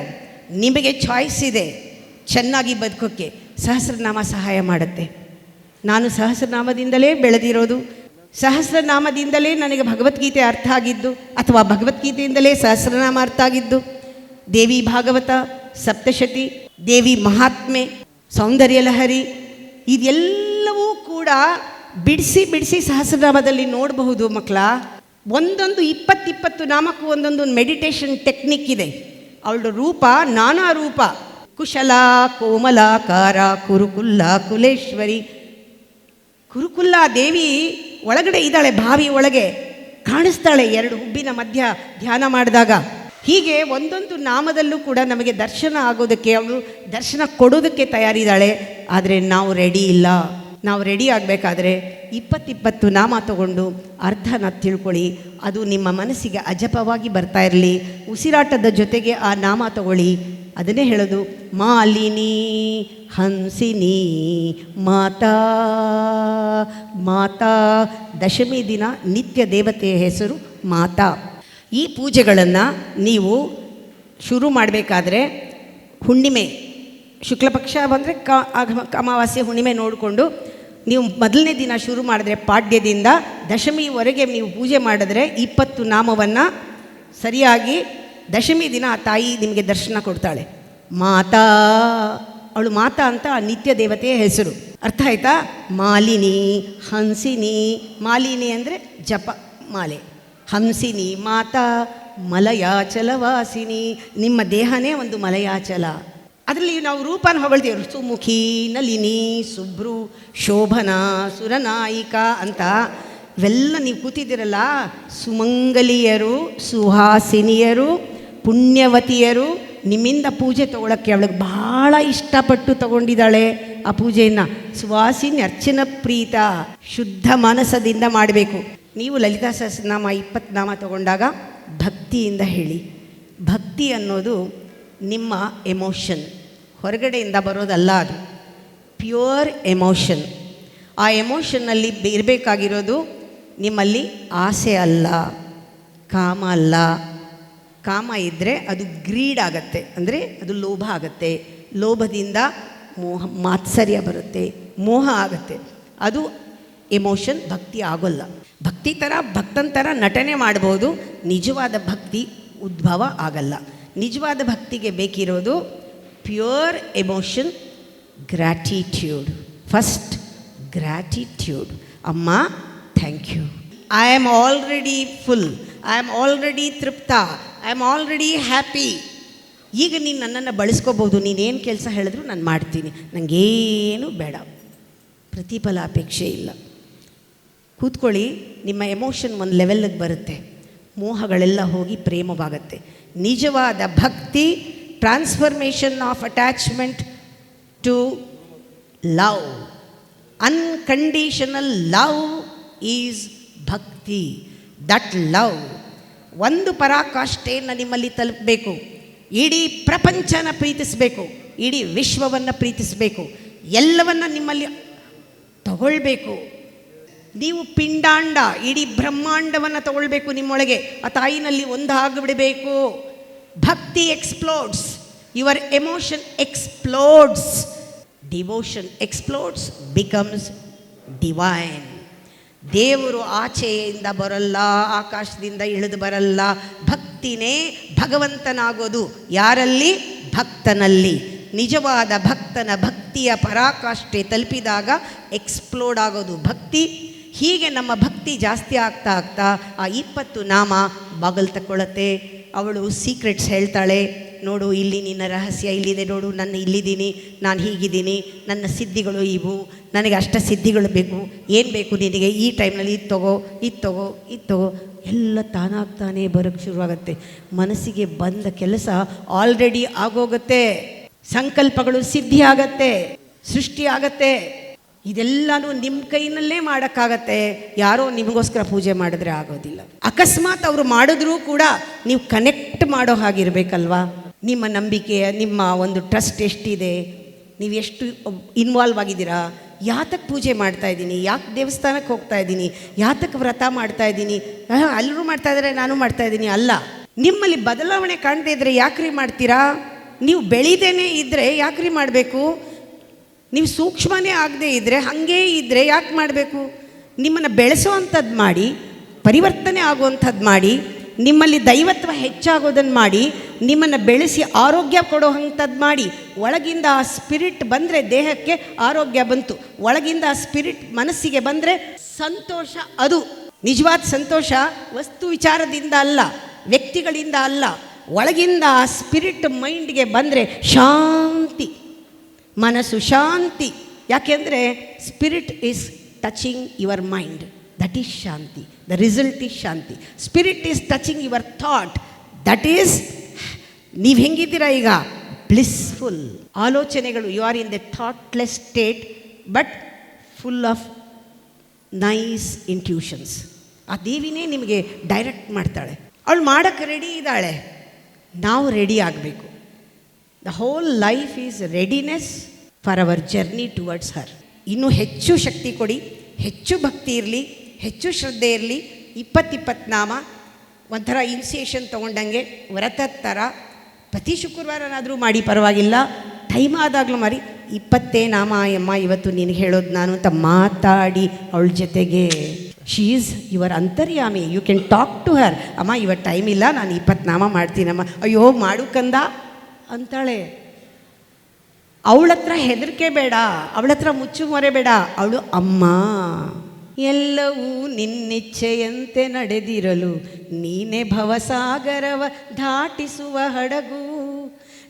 ನಿಮಗೆ ಚಾಯ್ಸ್ ಇದೆ ಚೆನ್ನಾಗಿ ಬದುಕೋಕ್ಕೆ ಸಹಸ್ರನಾಮ ಸಹಾಯ ಮಾಡುತ್ತೆ ನಾನು ಸಹಸ್ರನಾಮದಿಂದಲೇ ಬೆಳೆದಿರೋದು ಸಹಸ್ರನಾಮದಿಂದಲೇ ನನಗೆ ಭಗವದ್ಗೀತೆ ಅರ್ಥ ಆಗಿದ್ದು, ಅಥವಾ ಭಗವದ್ಗೀತೆಯಿಂದಲೇ ಸಹಸ್ರನಾಮ ಅರ್ಥ ಆಗಿದ್ದು, ದೇವಿ ಭಾಗವತ, ಸಪ್ತಶತಿ, ದೇವಿ ಮಹಾತ್ಮೆ, ಸೌಂದರ್ಯ ಲಹರಿ, ಇದೆಲ್ಲವೂ ಕೂಡ ಬಿಡಿಸಿ ಬಿಡಿಸಿ ಸಹಸ್ರನಾಮದಲ್ಲಿ ನೋಡಬಹುದು ಮಕ್ಕಳ. ಒಂದೊಂದು ಇಪ್ಪತ್ತಿಪ್ಪತ್ತು ನಾಮಕ್ಕೂ ಒಂದೊಂದು ಮೆಡಿಟೇಷನ್ ಟೆಕ್ನಿಕ್ ಇದೆ. ಅವಳ ರೂಪ ನಾನಾ ರೂಪ. ಕುಶಲ ಕೋಮಲಾಕಾರ ಕುರುಕುಲ್ಲ, ಕುಲೇಶ್ವರಿ ಕುರುಕುಲ್ಲ ದೇವಿ ಒಳಗಡೆ ಇದ್ದಾಳೆ, ಬಾವಿ ಒಳಗೆ. ಕಾಣಿಸ್ತಾಳೆ ಎರಡು ಹುಬ್ಬಿನ ಮಧ್ಯ ಧ್ಯಾನ ಮಾಡಿದಾಗ. ಹೀಗೆ ಒಂದೊಂದು ನಾಮದಲ್ಲೂ ಕೂಡ ನಮಗೆ ದರ್ಶನ ಆಗೋದಕ್ಕೆ ಅವಳು ದರ್ಶನ ಕೊಡೋದಕ್ಕೆ ತಯಾರಿದ್ದಾಳೆ. ಆದರೆ ನಾವು ರೆಡಿ ಇಲ್ಲ. ನಾವು ರೆಡಿ ಆಗಬೇಕಾದ್ರೆ ಇಪ್ಪತ್ತಿಪ್ಪತ್ತು ನಾಮ ತಗೊಂಡು ಅರ್ಧನ ತಿಳ್ಕೊಳ್ಳಿ. ಅದು ನಿಮ್ಮ ಮನಸ್ಸಿಗೆ ಅಜಪವಾಗಿ ಬರ್ತಾ ಇರಲಿ. ಉಸಿರಾಟದ ಜೊತೆಗೆ ಆ ನಾಮ ತಗೊಳ್ಳಿ. ಅದನ್ನೇ ಹೇಳೋದು, ಮಾಲಿನಿ, ಹಂಸಿನಿ, ಮಾತಾ ಮಾತಾ, ದಶಮಿ ದಿನ ನಿತ್ಯ ದೇವತೆಯ ಹೆಸರು ಮಾತಾ. ಈ ಪೂಜೆಗಳನ್ನು ನೀವು ಶುರು ಮಾಡಬೇಕಾದ್ರೆ ಹುಣ್ಣಿಮೆ ಶುಕ್ಲ ಪಕ್ಷ ಬಂದರೆ ಕ ಅಮಾವಾಸ್ಯೆ, ಹುಣ್ಣಿಮೆ ನೋಡಿಕೊಂಡು ನೀವು ಮೊದಲನೇ ದಿನ ಶುರು ಮಾಡಿದ್ರೆ ಪಾಡ್ಯದಿಂದ ದಶಮಿವರೆಗೆ ನೀವು ಪೂಜೆ ಮಾಡಿದ್ರೆ ಇಪ್ಪತ್ತು ನಾಮವನ್ನು ಸರಿಯಾಗಿ ದಶಮಿ ದಿನ ಆ ತಾಯಿ ನಿಮಗೆ ದರ್ಶನ ಕೊಡ್ತಾಳೆ. ಮಾತಾ, ಅವಳು ಮಾತಾ ಅಂತ ನಿತ್ಯ ದೇವತೆಯ ಹೆಸರು. ಅರ್ಥ ಆಯ್ತಾ? ಮಾಲಿನಿ, ಹಂಸಿನಿ. ಮಾಲಿನಿ ಅಂದರೆ ಜಪ, ಮಾಲೆ. ಹಂಸಿನಿ, ಮಾತಾ ಮಲಯಾಚಲವಾಸಿನಿ ನಿಮ್ಮ ದೇಹನೇ ಒಂದು ಮಲಯಾಚಲ. ಅದರಲ್ಲಿ ನಾವು ರೂಪನ ಹೊಗಳ್ತೀವಿ ಸುಮುಖಿ, ನಲಿನಿ, ಸುಬ್ರು, ಶೋಭನಾ, ಸುರನಾಯಿಕ ಅಂತ. ಇವೆಲ್ಲ ನೀವು ಕೂತಿದ್ದೀರಲ್ಲ, ಸುಮಂಗಲಿಯರು, ಸುಹಾಸಿನಿಯರು ಪುಣ್ಯವತಿಯರು ನಿಮ್ಮಿಂದ ಪೂಜೆ ತೊಗೊಳಕ್ಕೆ ಅವಳಿಗೆ ಭಾಳ ಇಷ್ಟಪಟ್ಟು ತಗೊಂಡಿದ್ದಾಳೆ ಆ ಪೂಜೆಯನ್ನು. ಸುವಾಸಿನಿ ಅರ್ಚನ ಪ್ರೀತ, ಶುದ್ಧ ಮನಸ್ಸದಿಂದ ಮಾಡಬೇಕು. ನೀವು ಲಲಿತಾ ಸಹಸ್ರನಾಮ ಇಪ್ಪತ್ತು ನಾಮ ತಗೊಂಡಾಗ ಭಕ್ತಿಯಿಂದ ಹೇಳಿ. ಭಕ್ತಿ ಅನ್ನೋದು ನಿಮ್ಮ ಎಮೋಷನ್. ಹೊರಗಡೆಯಿಂದ ಬರೋದಲ್ಲ ಅದು. Pure emotion. ಆ ಎಮೋಷನ್ನಲ್ಲಿ ಇರಬೇಕಾಗಿರೋದು ನಿಮ್ಮಲ್ಲಿ ಆಸೆ ಅಲ್ಲ, ಕಾಮ ಅಲ್ಲ ಕಾಮ ಇದ್ದರೆ ಅದು ಗ್ರೀಡ್ ಆಗತ್ತೆ. ಅಂದರೆ ಅದು ಲೋಭ ಆಗತ್ತೆ. ಲೋಭದಿಂದ ಮೋಹ, ಮಾತ್ಸರ್ಯ ಬರುತ್ತೆ. ಮೋಹ ಆಗುತ್ತೆ. ಅದು ಎಮೋಷನ್, ಭಕ್ತಿ ಆಗೋಲ್ಲ. ಭಕ್ತಿ ಥರ ಭಕ್ತನ ಥರ ನಟನೆ ಮಾಡ್ಬೋದು. ನಿಜವಾದ ಭಕ್ತಿ ಉದ್ಭವ ಆಗಲ್ಲ. ನಿಜವಾದ ಭಕ್ತಿಗೆ ಬೇಕಿರೋದು pure emotion, gratitude. First gratitude. ಅಮ್ಮ, thank you. I am already full I am already Tripta. I am already happy ಈಗ ನೀನು ನನ್ನನ್ನು ಬಳಸ್ಕೋಬೋದು. ನೀನೇನು ಕೆಲಸ ಹೇಳಿದ್ರು ನಾನು ಮಾಡ್ತೀನಿ. ನನಗೇನು ಬೇಡ. ಪ್ರತಿಫಲ ಅಪೇಕ್ಷೆ ಇಲ್ಲ. ಕೂತ್ಕೊಳ್ಳಿ, ನಿಮ್ಮ ಎಮೋಷನ್ ಒಂದು ಲೆವೆಲ್ಗೆ ಬರುತ್ತೆ. ಮೋಹಗಳೆಲ್ಲ ಹೋಗಿ ಪ್ರೇಮವಾಗುತ್ತೆ. ನಿಜವಾದ ಭಕ್ತಿ transformation of attachment to love unconditional love is ಭಕ್ತಿ. ದಟ್ ಲವ್ ಒಂದು ಪರಾಕಾಷ್ಠೆಯನ್ನು ನಿಮ್ಮಲ್ಲಿ ತಲುಪಬೇಕು. ಇಡೀ ಪ್ರಪಂಚನ ಪ್ರೀತಿಸಬೇಕು. ಇಡೀ ವಿಶ್ವವನ್ನು ಪ್ರೀತಿಸಬೇಕು. ಎಲ್ಲವನ್ನು ನಿಮ್ಮಲ್ಲಿ ತಗೊಳ್ಬೇಕು. ನೀವು ಪಿಂಡಾಂಡ, ಇಡೀ ಬ್ರಹ್ಮಾಂಡವನ್ನು ತಗೊಳ್ಬೇಕು ನಿಮ್ಮೊಳಗೆ. ಆ ತಾಯಿನಲ್ಲಿ ಒಂದಾಗಿಬಿಡಬೇಕು. ಭಕ್ತಿ explodes your emotion explodes devotion explodes becomes divine ದೇವರು ಆಚೆಯಿಂದ ಬರಲ್ಲ, ಆಕಾಶದಿಂದ ಇಳಿದು ಬರಲ್ಲ. ಭಕ್ತಿನೇ ಭಗವಂತನಾಗೋದು. ಯಾರಲ್ಲಿ? ಭಕ್ತನಲ್ಲಿ. ನಿಜವಾದ ಭಕ್ತನ ಭಕ್ತಿಯ ಪರಾಕಾಷ್ಠೆ ತಲುಪಿದಾಗ ಎಕ್ಸ್ಪ್ಲೋಡ್ ಆಗೋದು. ಭಕ್ತಿ, ಹೀಗೆ ನಮ್ಮ ಭಕ್ತಿ ಜಾಸ್ತಿ ಆಗ್ತಾ ಆಗ್ತಾ ಆ ಇಪ್ಪತ್ತು ನಾಮ ಬಾಗಲ್ ತಕ್ಕೊಳ್ಳುತ್ತೆ ಅವಳು ಸೀಕ್ರೆಟ್ಸ್ ಹೇಳ್ತಾಳೆ. ನೋಡು, ಇಲ್ಲಿ ನಿನ್ನ ರಹಸ್ಯ ಇಲ್ಲಿದೆ ನೋಡು, ನನ್ನ ಇಲ್ಲಿದ್ದೀನಿ, ನಾನು ಹೀಗಿದ್ದೀನಿ, ನನ್ನ ಸಿದ್ಧಿಗಳು ಇವು, ನನಗೆ ಅಷ್ಟ ಸಿದ್ಧಿಗಳು ಬೇಕು, ಏನು ಬೇಕು ನಿನಗೆ? ಈ ಟೈಮ್ನಲ್ಲಿ ಇದು ತಗೋ ಇದು ತಗೋ ಇದು ತಗೋ. ಎಲ್ಲ ತಾನಾಗ್ತಾನೆ ಬರೋಕ್ಕೆ ಶುರುವಾಗುತ್ತೆ. ಮನಸ್ಸಿಗೆ ಬಂದ ಕೆಲಸ ಆಲ್ರೆಡಿ ಆಗೋಗುತ್ತೆ. ಸಂಕಲ್ಪಗಳು ಸಿದ್ಧಿ ಆಗತ್ತೆ ಸೃಷ್ಟಿ ಆಗತ್ತೆ ಇದೆಲ್ಲನೂ ನಿಮ್ಮ ಕೈನಲ್ಲೇ ಮಾಡೋಕ್ಕಾಗತ್ತೆ. ಯಾರೋ ನಿಮಗೋಸ್ಕರ ಪೂಜೆ ಮಾಡಿದ್ರೆ ಆಗೋದಿಲ್ಲ. ಅಕಸ್ಮಾತ್ ಅವರು ಮಾಡಿದ್ರೂ ಕೂಡ ನೀವು ಕನೆಕ್ಟ್ ಮಾಡೋ ಹಾಗಿರ್ಬೇಕಲ್ವಾ? ನಿಮ್ಮ ನಂಬಿಕೆಯ, ನಿಮ್ಮ ಒಂದು ಟ್ರಸ್ಟ್ ಎಷ್ಟಿದೆ? ನೀವು ಎಷ್ಟು ಇನ್ವಾಲ್ವ್ ಆಗಿದ್ದೀರಾ? ಯಾತಕ್ಕೆ ಪೂಜೆ ಮಾಡ್ತಾ ಇದ್ದೀನಿ? ಯಾಕೆ ದೇವಸ್ಥಾನಕ್ಕೆ ಹೋಗ್ತಾ ಇದ್ದೀನಿ? ಯಾತಕ್ಕೆ ವ್ರತ ಮಾಡ್ತಾ ಇದ್ದೀನಿ? ಎಲ್ಲರೂ ಮಾಡ್ತಾ ಇದ್ದಾರೆ ನಾನು ಮಾಡ್ತಾ ಇದ್ದೀನಿ. ಅಲ್ಲ, ನಿಮ್ಮಲ್ಲಿ ಬದಲಾವಣೆ ಕಾಣದೇ ಇದ್ದರೆ ಯಾಕ್ರಿ ಮಾಡ್ತೀರಾ? ನೀವು ಬೆಳೀದೇನೆ ಇದ್ದರೆ ಯಾಕ್ರಿ ಮಾಡಬೇಕು? ನೀವು ಸೂಕ್ಷ್ಮನೇ ಆಗದೆ ಇದ್ದರೆ ಹಾಗೇ ಇದ್ದರೆ ಯಾಕೆ ಮಾಡಬೇಕು? ನಿಮ್ಮನ್ನು ಬೆಳೆಸುವಂಥದ್ದು ಮಾಡಿ, ಪರಿವರ್ತನೆ ಆಗುವಂಥದ್ದು ಮಾಡಿ ನಿಮ್ಮಲ್ಲಿ ದೈವತ್ವ ಹೆಚ್ಚಾಗೋದನ್ನು ಮಾಡಿ, ನಿಮ್ಮನ್ನು ಬೆಳೆಸಿ ಆರೋಗ್ಯ ಕೊಡೋ ಅಂಥದ್ದು ಮಾಡಿ, ಒಳಗಿಂದ ಆ ಸ್ಪಿರಿಟ್ ಬಂದರೆ ದೇಹಕ್ಕೆ ಆರೋಗ್ಯ ಬಂತು, ಒಳಗಿಂದ ಆ ಸ್ಪಿರಿಟ್ ಮನಸ್ಸಿಗೆ ಬಂದರೆ ಸಂತೋಷ ಅದು. ನಿಜವಾದ ಸಂತೋಷ ವಸ್ತು ವಿಚಾರದಿಂದ ಅಲ್ಲ, ವ್ಯಕ್ತಿಗಳಿಂದ ಅಲ್ಲ, ಒಳಗಿಂದ ಆ ಸ್ಪಿರಿಟ್ ಮೈಂಡ್ಗೆ ಬಂದರೆ ಶಾಂತಿ, ಮನಸ್ಸು ಶಾಂತಿ. ಯಾಕೆಂದರೆ spirit is touching your mind that is Shanti the result is Shanti spirit is touching your thought that is ನೀವು ಹೆಂಗಿದ್ದೀರಾ ಈಗ ಬ್ಲಿಸ್ಫುಲ್ ಆಲೋಚನೆಗಳು you are in the thoughtless state but full of nice intuitions ಆ ದೇವಿನೇ ನಿಮಗೆ direct ಮಾಡ್ತಾಳೆ. ಅವಳು ಮಾಡೋಕ್ಕೆ ರೆಡಿ ಇದ್ದಾಳೆ. ನಾವು ರೆಡಿ ಆಗಬೇಕು. The whole life is readiness for our journey towards her ಇನ್ನೂ ಹೆಚ್ಚು ಶಕ್ತಿ ಕೊಡಿ. ಹೆಚ್ಚು ಭಕ್ತಿ ಇರಲಿ. ಹೆಚ್ಚು ಶ್ರದ್ಧೆ ಇರಲಿ. ಇಪ್ಪತ್ತಿಪ್ಪತ್ನಾಮ ಒಂಥರ ಇನ್ಸಿಯೇಷನ್ ತೊಗೊಂಡಂಗೆ ವ್ರತದ ಥರ ಪ್ರತಿ ಶುಕ್ರವಾರನಾದರೂ ಮಾಡಿ, ಪರವಾಗಿಲ್ಲ. ಟೈಮ್ ಆದಾಗಲೂ ಮಾರಿ, ಇಪ್ಪತ್ತೇ ನಾಮ ಅಮ್ಮ ಇವತ್ತು ನೀನು ಹೇಳೋದು ನಾನು ಅಂತ ಮಾತಾಡಿ ಅವಳ ಜೊತೆಗೆ. ಶೀ ಈಸ್ ಯುವರ್ ಅಂತರ್ಯಾಮಿ. You can talk to her ಅಮ್ಮ ಇವತ್ತು ಟೈಮ್ ಇಲ್ಲ. ನಾನು ಇಪ್ಪತ್ತು ನಾಮ ಮಾಡ್ತೀನಮ್ಮ. ಅಯ್ಯೋ, ಮಾಡು ಕಂದ ಅಂತಾಳೆ. ಅವಳತ್ರ ಹೆದರಿಕೆ ಬೇಡ. ಅವಳತ್ರ ಮುಚ್ಚು ಮೊರೆ ಬೇಡ. ಅವಳು ಅಮ್ಮ. ಎಲ್ಲವೂ ನಿನ್ನಿಚ್ಛೆಯಂತೆ ನಡೆದಿರಲು ನೀನೆ ಭವಸಾಗರವ ದಾಟಿಸುವ ಹಡಗು.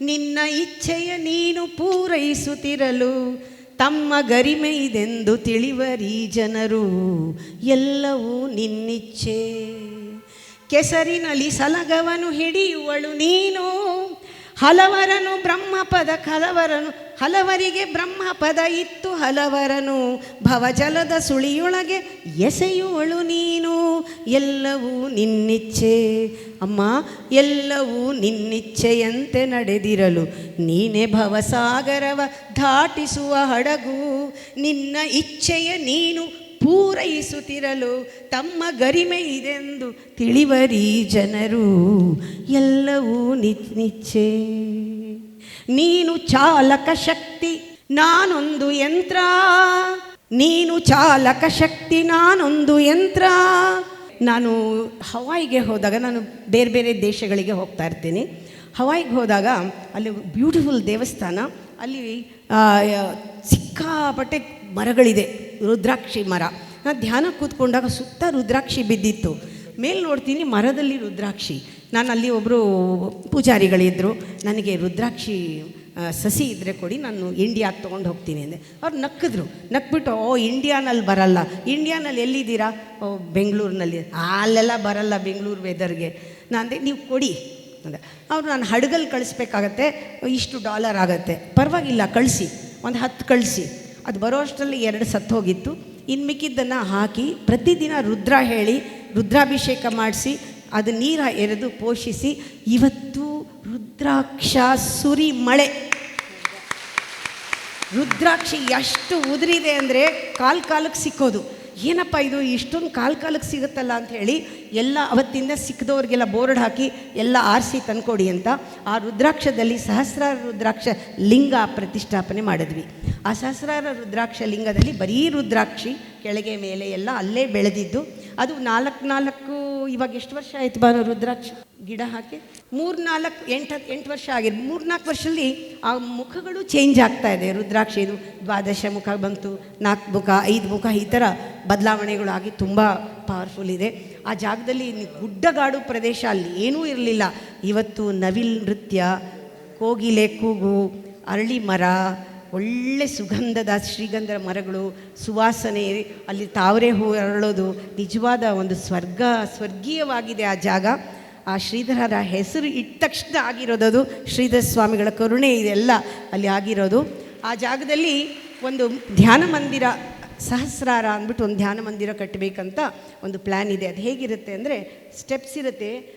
ನಿನ್ನ ಇಚ್ಛೆಯ ನೀನು ಪೂರೈಸುತ್ತಿರಲು ತಮ್ಮ ಗರಿಮೆ ಇದೆಂದು ತಿಳಿವರಿ ಜನರು. ಎಲ್ಲವೂ ನಿನ್ನಿಚ್ಛೆ. ಕೆಸರಿನಲ್ಲಿ ಸಲಗವನು ಹಿಡಿಯುವಳು ನೀನು. ಹಲವರನು ಬ್ರಹ್ಮಪದ ಹಲವರನು ಹಲವರಿಗೆ ಬ್ರಹ್ಮಪದ ಇತ್ತು ಹಲವರನು. ಭವಜಲದ ಸುಳಿಯೊಳಗೆ ಎಸೆಯುವಳು ನೀನು, ಎಲ್ಲವೂ ನಿನ್ನಿಚ್ಛೆ. ಅಮ್ಮ, ಎಲ್ಲವೂ ನಿನ್ನಿಚ್ಛೆಯಂತೆ ನಡೆದಿರಲು ನೀನೇ ಭವಸಾಗರವ ದಾಟಿಸುವ ಹಡಗು, ನಿನ್ನ ಇಚ್ಛೆಯ ನೀನು ಪೂರೈಸುತ್ತಿರಲು ತಮ್ಮ ಗರಿಮೆ ಇದೆಂದು ತಿಳಿವರಿ ಜನರು. ಎಲ್ಲವೂ ನಿಚ್ ನಿಚ್ಚೆ ನೀನು ಚಾಲಕ ಶಕ್ತಿ, ನಾನೊಂದು ಯಂತ್ರ. ನೀನು ಚಾಲಕ ಶಕ್ತಿ, ನಾನೊಂದು ಯಂತ್ರ. ನಾನು ಹವಾಯಿಗೆ ಹೋದಾಗ ನಾನು ಬೇರೆ ಬೇರೆ ದೇಶಗಳಿಗೆ ಹೋಗ್ತಾ ಇರ್ತೀನಿ. ಹವಾಯಿಗೆ ಹೋದಾಗ ಅಲ್ಲಿ ಬ್ಯೂಟಿಫುಲ್ ದೇವಸ್ಥಾನ, ಅಲ್ಲಿ ಸಿಕ್ಕಾಪಟ್ಟೆ ಮರಗಳಿದೆ. ರುದ್ರಾಕ್ಷಿ ಮರ. ನಾನು ಧ್ಯಾನ ಕೂತ್ಕೊಂಡಾಗ ಸುತ್ತ ರುದ್ರಾಕ್ಷಿ ಬಿದ್ದಿತ್ತು. ಮೇಲೆ ನೋಡ್ತೀನಿ ಮರದಲ್ಲಿ ರುದ್ರಾಕ್ಷಿ. ನಾನು ಅಲ್ಲಿ ಒಬ್ಬರು ಪೂಜಾರಿಗಳಿದ್ದರು ನನಗೆ ರುದ್ರಾಕ್ಷಿ ಸಸಿ ಇದ್ದರೆ ಕೊಡಿ, ನಾನು ಇಂಡಿಯಾಗೆ ತೊಗೊಂಡು ಹೋಗ್ತೀನಿ ಅಂದೆ. ಅವ್ರು ನಕ್ಕಿದ್ರು. ನಕ್ಬಿಟ್ಟು, ಓ ಇಂಡಿಯಾನಲ್ಲಿ ಬರಲ್ಲ. ಇಂಡಿಯಾನಲ್ಲಿ ಎಲ್ಲಿದ್ದೀರಾ? ಓ, ಬೆಂಗಳೂರಿನಲ್ಲಿ. ಅಲ್ಲೆಲ್ಲ ಬರಲ್ಲ ಬೆಂಗಳೂರು ವೆದರ್ಗೆ ನಾನು ನೀವು ಕೊಡಿ. ಅಂದೆ. ಅವ್ರು ನಾನು ಹಡಗಲ್ಲಿ ಕಳಿಸ್ಬೇಕಾಗತ್ತೆ. ಇಷ್ಟು ಡಾಲರ್ ಆಗುತ್ತೆ. ಪರವಾಗಿಲ್ಲ, ಕಳಿಸಿ. ಒಂದು ಹತ್ತು ಕಳಿಸಿ. ಅದು ಬರೋ ಅಷ್ಟರಲ್ಲಿ ಎರಡು ಸತ್ತು ಹೋಗಿತ್ತು. ಇನ್ನು ಮಿಕ್ಕಿದ್ದನ್ನು ಹಾಕಿ ಪ್ರತಿದಿನ ರುದ್ರ ಹೇಳಿ, ರುದ್ರಾಭಿಷೇಕ ಮಾಡಿಸಿ, ಅದು ನೀರ ಎರೆದು ಪೋಷಿಸಿ, ಇವತ್ತು ರುದ್ರಾಕ್ಷ ಸುರಿ ಮಳೆ. ರುದ್ರಾಕ್ಷಿ ಎಷ್ಟು ಉದುರಿದೆ ಅಂದರೆ ಕಾಲು ಕಾಲಕ್ಕೆ ಸಿಕ್ಕೋದು. ಏನಪ್ಪ ಇದು? ಇಷ್ಟೊಂದು ಕಾಲು ಕಾಲಕ್ಕೆ ಸಿಗುತ್ತಲ್ಲ ಅಂತ ಹೇಳಿ ಎಲ್ಲ ಅವತ್ತಿಂದ ಸಿಕ್ಕದವ್ರಿಗೆಲ್ಲ ಬೋರ್ಡ್ ಹಾಕಿ ಎಲ್ಲ ಆರಿಸಿ ತಂದ್ಕೊಡಿ ಅಂತ ಆ ರುದ್ರಾಕ್ಷದಲ್ಲಿ ಸಹಸ್ರಾರ ರುದ್ರಾಕ್ಷ ಲಿಂಗ ಪ್ರತಿಷ್ಠಾಪನೆ ಮಾಡಿದ್ವಿ. ಆ ಸಹಸ್ರಾರ ರುದ್ರಾಕ್ಷ ಲಿಂಗದಲ್ಲಿ ಬರೀ ರುದ್ರಾಕ್ಷಿ ಕೆಳಗೆ ಮೇಲೆ ಎಲ್ಲ ಅಲ್ಲೇ ಬೆಳೆದಿದ್ದು ಅದು ನಾಲ್ಕು ನಾಲ್ಕು, ಇವಾಗ ಎಷ್ಟು ವರ್ಷ ಆಯ್ತು ಬಾನು ರುದ್ರಾಕ್ಷ ಗಿಡ ಹಾಕಿ? ಮೂರು ನಾಲ್ಕು, ಎಂಟು ಎಂಟು ವರ್ಷ ಆಗಿದೆ. ಮೂರು ನಾಲ್ಕು ವರ್ಷದಲ್ಲಿ ಆ ಮುಖಗಳು ಚೇಂಜ್ ಆಗ್ತಾ ಇದೆ. ರುದ್ರಾಕ್ಷಿ ಇದು ದ್ವಾದಶ ಮುಖ ಬಂತು ನಾಲ್ಕು ಮುಖ, ಐದು ಮುಖ, ಈ ಥರ ಬದಲಾವಣೆಗಳು ಆಗಿ ತುಂಬ ಪವರ್ಫುಲ್ ಇದೆ. ಆ ಜಾಗದಲ್ಲಿ ಗುಡ್ಡಗಾಡು ಪ್ರದೇಶ ಅಲ್ಲಿ ಏನೂ ಇರಲಿಲ್ಲ. ಇವತ್ತು ನವಿಲ್ ನೃತ್ಯ, ಕೋಗಿಲೆ ಕೂಗು, ಅರಳಿ ಮರ ಒಳ್ಳೆ ಸುಗಂಧದ ಶ್ರೀಗಂಧ ಮರಗಳು, ಸುವಾಸನೆ, ಅಲ್ಲಿ ತಾವರೆ ಹೂ ಅರಳೋದು, ನಿಜವಾದ ಒಂದು ಸ್ವರ್ಗ, ಸ್ವರ್ಗೀಯವಾಗಿದೆ ಆ ಜಾಗ. ಆ ಶ್ರೀಧರರ ಹೆಸರು ಇಟ್ಟ ತಕ್ಷಣ ಆಗಿರೋದದು ಶ್ರೀಧರ ಸ್ವಾಮಿಗಳ ಕರುಣೆ ಇದೆಲ್ಲ ಅಲ್ಲಿ ಆಗಿರೋದು. ಆ ಜಾಗದಲ್ಲಿ ಒಂದು ಧ್ಯಾನ ಮಂದಿರ, ಸಹಸ್ರಾರ ಅಂದ್ಬಿಟ್ಟು ಒಂದು ಧ್ಯಾನ ಮಂದಿರ ಕಟ್ಟಬೇಕಂತ ಒಂದು ಪ್ಲ್ಯಾನ್ ಇದೆ. ಅದು ಹೇಗಿರುತ್ತೆ ಅಂದರೆ ಸ್ಟೆಪ್ಸ್ ಇರುತ್ತೆ.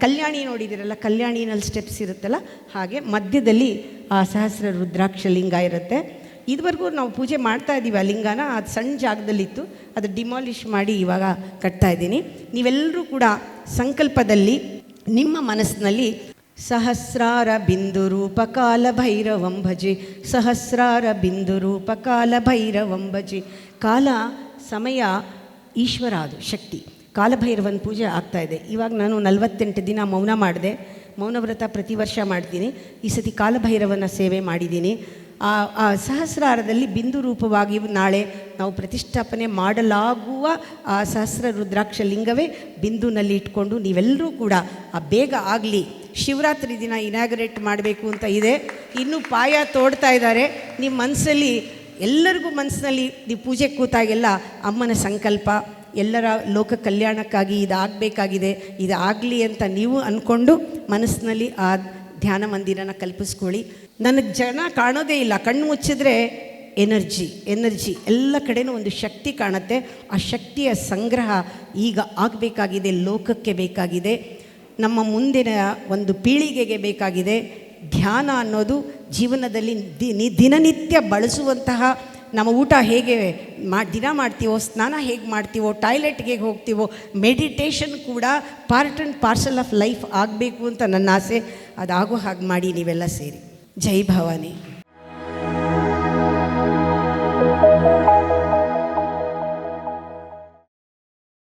ಕಲ್ಯಾಣಿ ನೋಡಿದಿರಲ್ಲ, ಕಲ್ಯಾಣಿನಲ್ಲಿ ಸ್ಟೆಪ್ಸ್ ಇರುತ್ತಲ್ಲ, ಹಾಗೆ ಮಧ್ಯದಲ್ಲಿ, ಆ, ಸಹಸ್ರ ರುದ್ರಾಕ್ಷ ಲಿಂಗ ಇರುತ್ತೆ. ಇದುವರೆಗೂ ನಾವು ಪೂಜೆ ಮಾಡ್ತಾ ಇದ್ದೀವಿ ಆ ಲಿಂಗನ, ಅದು ಸಣ್ಣ ಜಾಗದಲ್ಲಿತ್ತು, ಅದು ಡಿಮಾಲಿಷ್ ಮಾಡಿ ಇವಾಗ ಕಟ್ತಾ ಇದ್ದೀನಿ. ನೀವೆಲ್ಲರೂ ಕೂಡ ಸಂಕಲ್ಪದಲ್ಲಿ, ನಿಮ್ಮ ಮನಸ್ಸಿನಲ್ಲಿ ಸಹಸ್ರಾರ ಬಿಂದು ರೂಪ ಕಾಲ ಭೈರವಂ ಭಜೆ, ಸಹಸ್ರಾರ ಬಿಂದು ರೂಪ ಕಾಲ ಭೈರವಂ ಭಜೆ. ಕಾಲ, ಸಮಯ, ಈಶ್ವರ ಅದು, ಶಕ್ತಿ. ಕಾಲಭೈರವನ ಪೂಜೆ ಆಗ್ತಾ ಇದೆ. ಇವಾಗ ನಾನು ನಲವತ್ತೆಂಟು ದಿನ ಮೌನ ಮಾಡಿದೆ. ಮೌನವ್ರತ ಪ್ರತಿ ವರ್ಷ ಮಾಡ್ತೀನಿ. ಈ ಸತಿ ಕಾಲಭೈರವನ ಸೇವೆ ಮಾಡಿದ್ದೀನಿ. ಆ ಸಹಸ್ರಾರದಲ್ಲಿ ಬಿಂದು ರೂಪವಾಗಿ ನಾಳೆ ನಾವು ಪ್ರತಿಷ್ಠಾಪನೆ ಮಾಡಲಾಗುವ ಆ ಸಹಸ್ರ ರುದ್ರಾಕ್ಷ ಲಿಂಗವೇ ಬಿಂದುನಲ್ಲಿ ಇಟ್ಕೊಂಡು ನೀವೆಲ್ಲರೂ ಕೂಡ ಆ ಬೇಗ ಆಗಲಿ. ಶಿವರಾತ್ರಿ ದಿನ ಇನಾಗ್ರೇಟ್ ಮಾಡಬೇಕು ಅಂತ ಇದೆ. ಇನ್ನೂ ಪಾಯ ತೋಡ್ತಾ ಇದ್ದಾರೆ. ನಿಮ್ಮ ಮನಸ್ಸಲ್ಲಿ ಎಲ್ಲರಿಗೂ ಮನಸ್ಸಿನಲ್ಲಿ ನೀವು ಪೂಜೆ ಕೂತಾಗೆಲ್ಲ ಅಮ್ಮನ ಸಂಕಲ್ಪ ಎಲ್ಲರ ಲೋಕ ಕಲ್ಯಾಣಕ್ಕಾಗಿ ಇದಾಗಬೇಕಾಗಿದೆ. ಇದಾಗಲಿ ಅಂತ ನೀವು ಅಂದ್ಕೊಂಡು ಮನಸ್ಸಿನಲ್ಲಿ ಆ ಧ್ಯಾನ ಮಂದಿರನ ಕಲ್ಪಿಸ್ಕೊಳ್ಳಿ. ನನಗೆ ಜನ ಕಾಣೋದೇ ಇಲ್ಲ. ಕಣ್ಣು ಮುಚ್ಚಿದ್ರೆ ಎನರ್ಜಿ ಎನರ್ಜಿ ಎಲ್ಲ ಕಡೆನೂ ಒಂದು ಶಕ್ತಿ ಕಾಣುತ್ತೆ. ಆ ಶಕ್ತಿಯ ಸಂಗ್ರಹ ಈಗ ಆಗಬೇಕಾಗಿದೆ. ಲೋಕಕ್ಕೆ ಬೇಕಾಗಿದೆ. ನಮ್ಮ ಮುಂದಿನ ಒಂದು ಪೀಳಿಗೆಗೆ ಬೇಕಾಗಿದೆ. ಧ್ಯಾನ ಅನ್ನೋದು ಜೀವನದಲ್ಲಿ ದಿನನಿತ್ಯ ಬಳಸುವಂತಹ ನಮ್ಮ ಊಟ ಹೇಗೆ ಮಾಡಿ ದಿನ ಮಾಡ್ತೀವೋ, ಸ್ನಾನ ಹೇಗೆ ಮಾಡ್ತೀವೋ, ಟಾಯ್ಲೆಟ್ಗೆ ಹೇಗೆ ಹೋಗ್ತೀವೋ, ಮೆಡಿಟೇಷನ್ ಕೂಡ part and parcel of life ಆಗಬೇಕು ಅಂತ ನನ್ನ ಆಸೆ. ಅದಾಗೋ ಹಾಗೆ ಮಾಡಿ ನೀವೆಲ್ಲ ಸೇರಿ. ಜೈ ಭವಾನಿ.